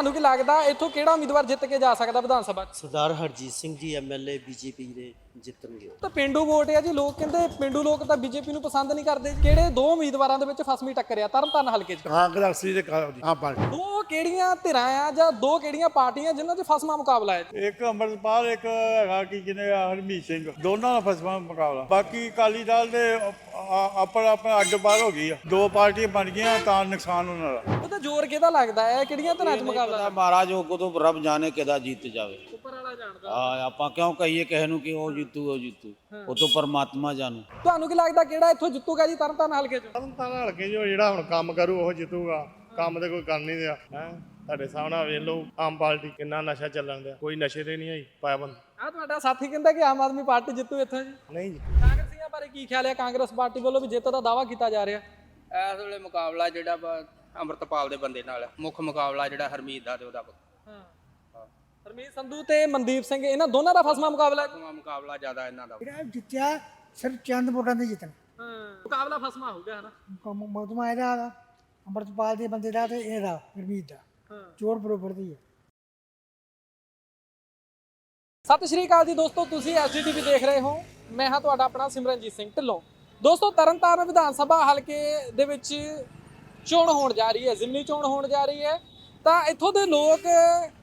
ਤੁਹਾਨੂੰ ਕੀ ਲੱਗਦਾ, ਇੱਥੋਂ ਕਿਹੜਾ ਉਮੀਦਵਾਰ ਜਿੱਤ ਕੇ ਜਾ ਸਕਦਾ ਵਿਧਾਨ ਸਭਾ 'ਚ? ਸਰਦਾਰ ਹਰਜੀਤ ਸਿੰਘ ਜੀ ਐਮਐਲਏ ਬੀਜੇਪੀ ਦੇ। ਜਿੱਤਣਗੇ ਤਾਂ ਪਿੰਡੂ ਵੋਟ ਹੈ ਜੀ ਲੋਕ ਕਹਿੰਦੇ ਪਿੰਡੂ ਲੋਕ ਤਾਂ ਬੀਜੇਪੀ ਨੂੰ ਪਸੰਦ ਨਹੀਂ ਕਰਦੇ। ਕਿਹੜੇ ਦੋ ਉਮੀਦਵਾਰਾਂ ਦੇ ਵਿੱਚ ਫਸਵੀਂ ਟੱਕਰ ਆ ਤਰਨਤਾਰਨ ਹਲਕੇ 'ਚ। ਕਾਂਗਰਸੀ ਤੇ ਹਾਂ ਪਾਰਟੀ ਦੋ ਕਿਹੜੀਆਂ ਧਿਰਾਂ ਆ ਜਾਂ ਦੋ ਕਿਹੜੀਆਂ ਪਾਰਟੀਆਂ ਜਿਨ੍ਹਾਂ 'ਚ ਫਸਮਾ ਮੁਕਾਬਲਾ ਹੈ? ਇੱਕ ਅੰਮ੍ਰਿਤਪਾਲ ਇੱਕ ਹੈਗਾ ਕੀ ਜਿਹਨੇ ਹਰਮੀਤ ਸਿੰਘ। ਦੋਨਾਂ ਦਾ ਫਸਵਾ ਮੁਕਾਬਲਾ। ਬਾਕੀ ਅਕਾਲੀ ਦਲ ਦੇ ਆਪਣਾ ਆਪਣਾ ਅੱਡ ਬਾਹਰ ਹੋ ਗਈ ਆ। ਦੋ ਪਾਰਟੀਆਂ ਬਣ ਗਈਆਂ ਤਾਂ ਨੁਕਸਾਨ ਉਹਨਾਂ ਦਾ। ਉਹ ਤਾਂ ਜ਼ੋਰ ਕਿਹਦਾ ਲੱਗਦਾ ਹੈ? ਕਿਹੜੀਆਂ ਧਿਰਾਂ 'ਚ ਮੁਕਾਬਲਾ ਮਹਾਰਾਜ ਉਹ ਕਦੋਂ ਰੱਬ ਜਾਣੇ ਕਿਦਾ ਜਿੱਤ ਜਾਵੇ। ਉੱਪਰ ਵਾਲਾ ਜਾਣਦਾ ਆ ਆਪਾਂ ਕਿਉਂ ਕਹੀਏ ਕਿਸੇ ਨੂੰ ਕਿ ਉਹ ਜਿੱਤੂ ਉਹ ਜਿੱਤੂ। ਉਹ ਤੋਂ ਪਰਮਾਤਮਾ ਜਾਣੂ। ਤੁਹਾਨੂੰ ਕੀ ਲੱਗਦਾ ਕਿਹੜਾ ਇੱਥੋਂ ਜਿੱਤੂਗਾ ਜੀ ਤਰਨਤਾਰਨ ਹਲਕੇ 'ਚ? ਤਾਂ ਹਲਕੇ ਜੋ ਜਿਹੜਾ ਹੁਣ ਕੰਮ ਕਰੂ ਉਹ ਜਿੱਤੂਗਾ। ਕੰਮ ਤੇ ਕੋਈ ਕਰ ਨਹੀਂ ਰਿਹਾ। ਹੈ? ਤੁਹਾਡੇ ਸਾਹਮਣੇ ਵੇਖ ਲਓ ਆਮ ਪਾਰਟੀ ਕਿੰਨਾ ਨਸ਼ਾ ਚੱਲਣ ਦਿਆ ਕੋਈ ਨਸ਼ੇ ਤੇ ਨਹੀਂ ਆਈ ਪਾਬੰਦ। ਆ ਤੁਹਾਡਾ ਸਾਥੀ ਕਹਿੰਦਾ ਕਿ ਆਮ ਆਦਮੀ ਪਾਰਟੀ ਜਿੱਤੂ ਇੱਥੋਂ ਜੀ। ਨਹੀਂ ਜੀ। ਕਾਂਗਰਸੀਆਂ ਬਾਰੇ ਕੀ ਖਿਆਲ ਹੈ? ਕਾਂਗਰਸ ਪਾਰਟੀ ਵੱਲੋਂ ਵੀ ਜਿੱਤ ਦਾ ਦਾਵਾ ਕੀਤਾ ਜਾ ਰਿਹਾ। ਇਸ ਵੇਲੇ ਮੁਕਾਬਲਾ ਜਿਹੜਾ ਵਾ ਅੰਮ੍ਰਿਤਪਾਲ ਦੇ ਬੰਦੇ ਨਾਲ। ਮੁੱਖ ਮੁਕਾਬਲਾ ਜਿਹੜਾ ਹਰਮੀਤ ਦਾ ਤੇ ਉਹਦਾ ਹਾਂ। ਹਰਮੀਤ ਸੰਧੂ ਤੇ ਮਨਦੀਪ ਸਿੰਘ ਇਹਨਾਂ ਦੋਨਾਂ ਦਾ ਫਸਮਾ ਮੁਕਾਬਲਾ? ਹੈ ਮੁਕਾਬਲਾ ਜ਼ਿਆਦਾ ਇਹਨਾਂ ਦਾ। ਜਿਹੜਾ ਜਿੱਤਿਆ ਸਿਰਫ ਚੰਦ ਵੋਟਾਂ ਦੇ ਜਿੱਤਣ। ਹਾਂ ਮੁਕਾਬਲਾ ਫਸਮਾ ਹੋਊਗਾ ਹਨਾ? ਮੌਤਮਾ ਇਹਦਾ ਵਾ, ਅੰਮ੍ਰਿਤਪਾਲ ਦੇ ਬੰਦੇ ਦਾ ਤੇ ਇਹਦਾ ਗੁਰਮੀਤ ਦਾ। ਹਾਂ। ਚੋਰ ਬਰੋਬਰ ਦੀ ਹੈ। ਸਤਿ ਸ਼੍ਰੀ ਅਕਾਲ ਜੀ ਦੋਸਤੋ ਤੁਸੀਂ ਐਸਜੀਟੀਵੀ ਦੇਖ ਰਹੇ ਹੋ। ਮੈਂ ਹਾਂ ਤੁਹਾਡਾ ਆਪਣਾ ਸਿਮਰਨਜੀਤ ਸਿੰਘ ਢਿੱਲੋਂ। ਦੋਸਤੋ ਤਰਨਤਾਰਨ ਵਿਧਾਨ ਸਭਾ ਹਲਕੇ ਦੇ ਵਿੱਚ ਚੋਣ ਹੋਣ ਜਾ ਰਹੀ ਹੈ ਜ਼ਿਮਨੀ ਚੋਣ ਹੋਣ ਜਾ ਰਹੀ ਹੈ। ਤਾਂ ਇੱਥੋਂ ਦੇ ਲੋਕ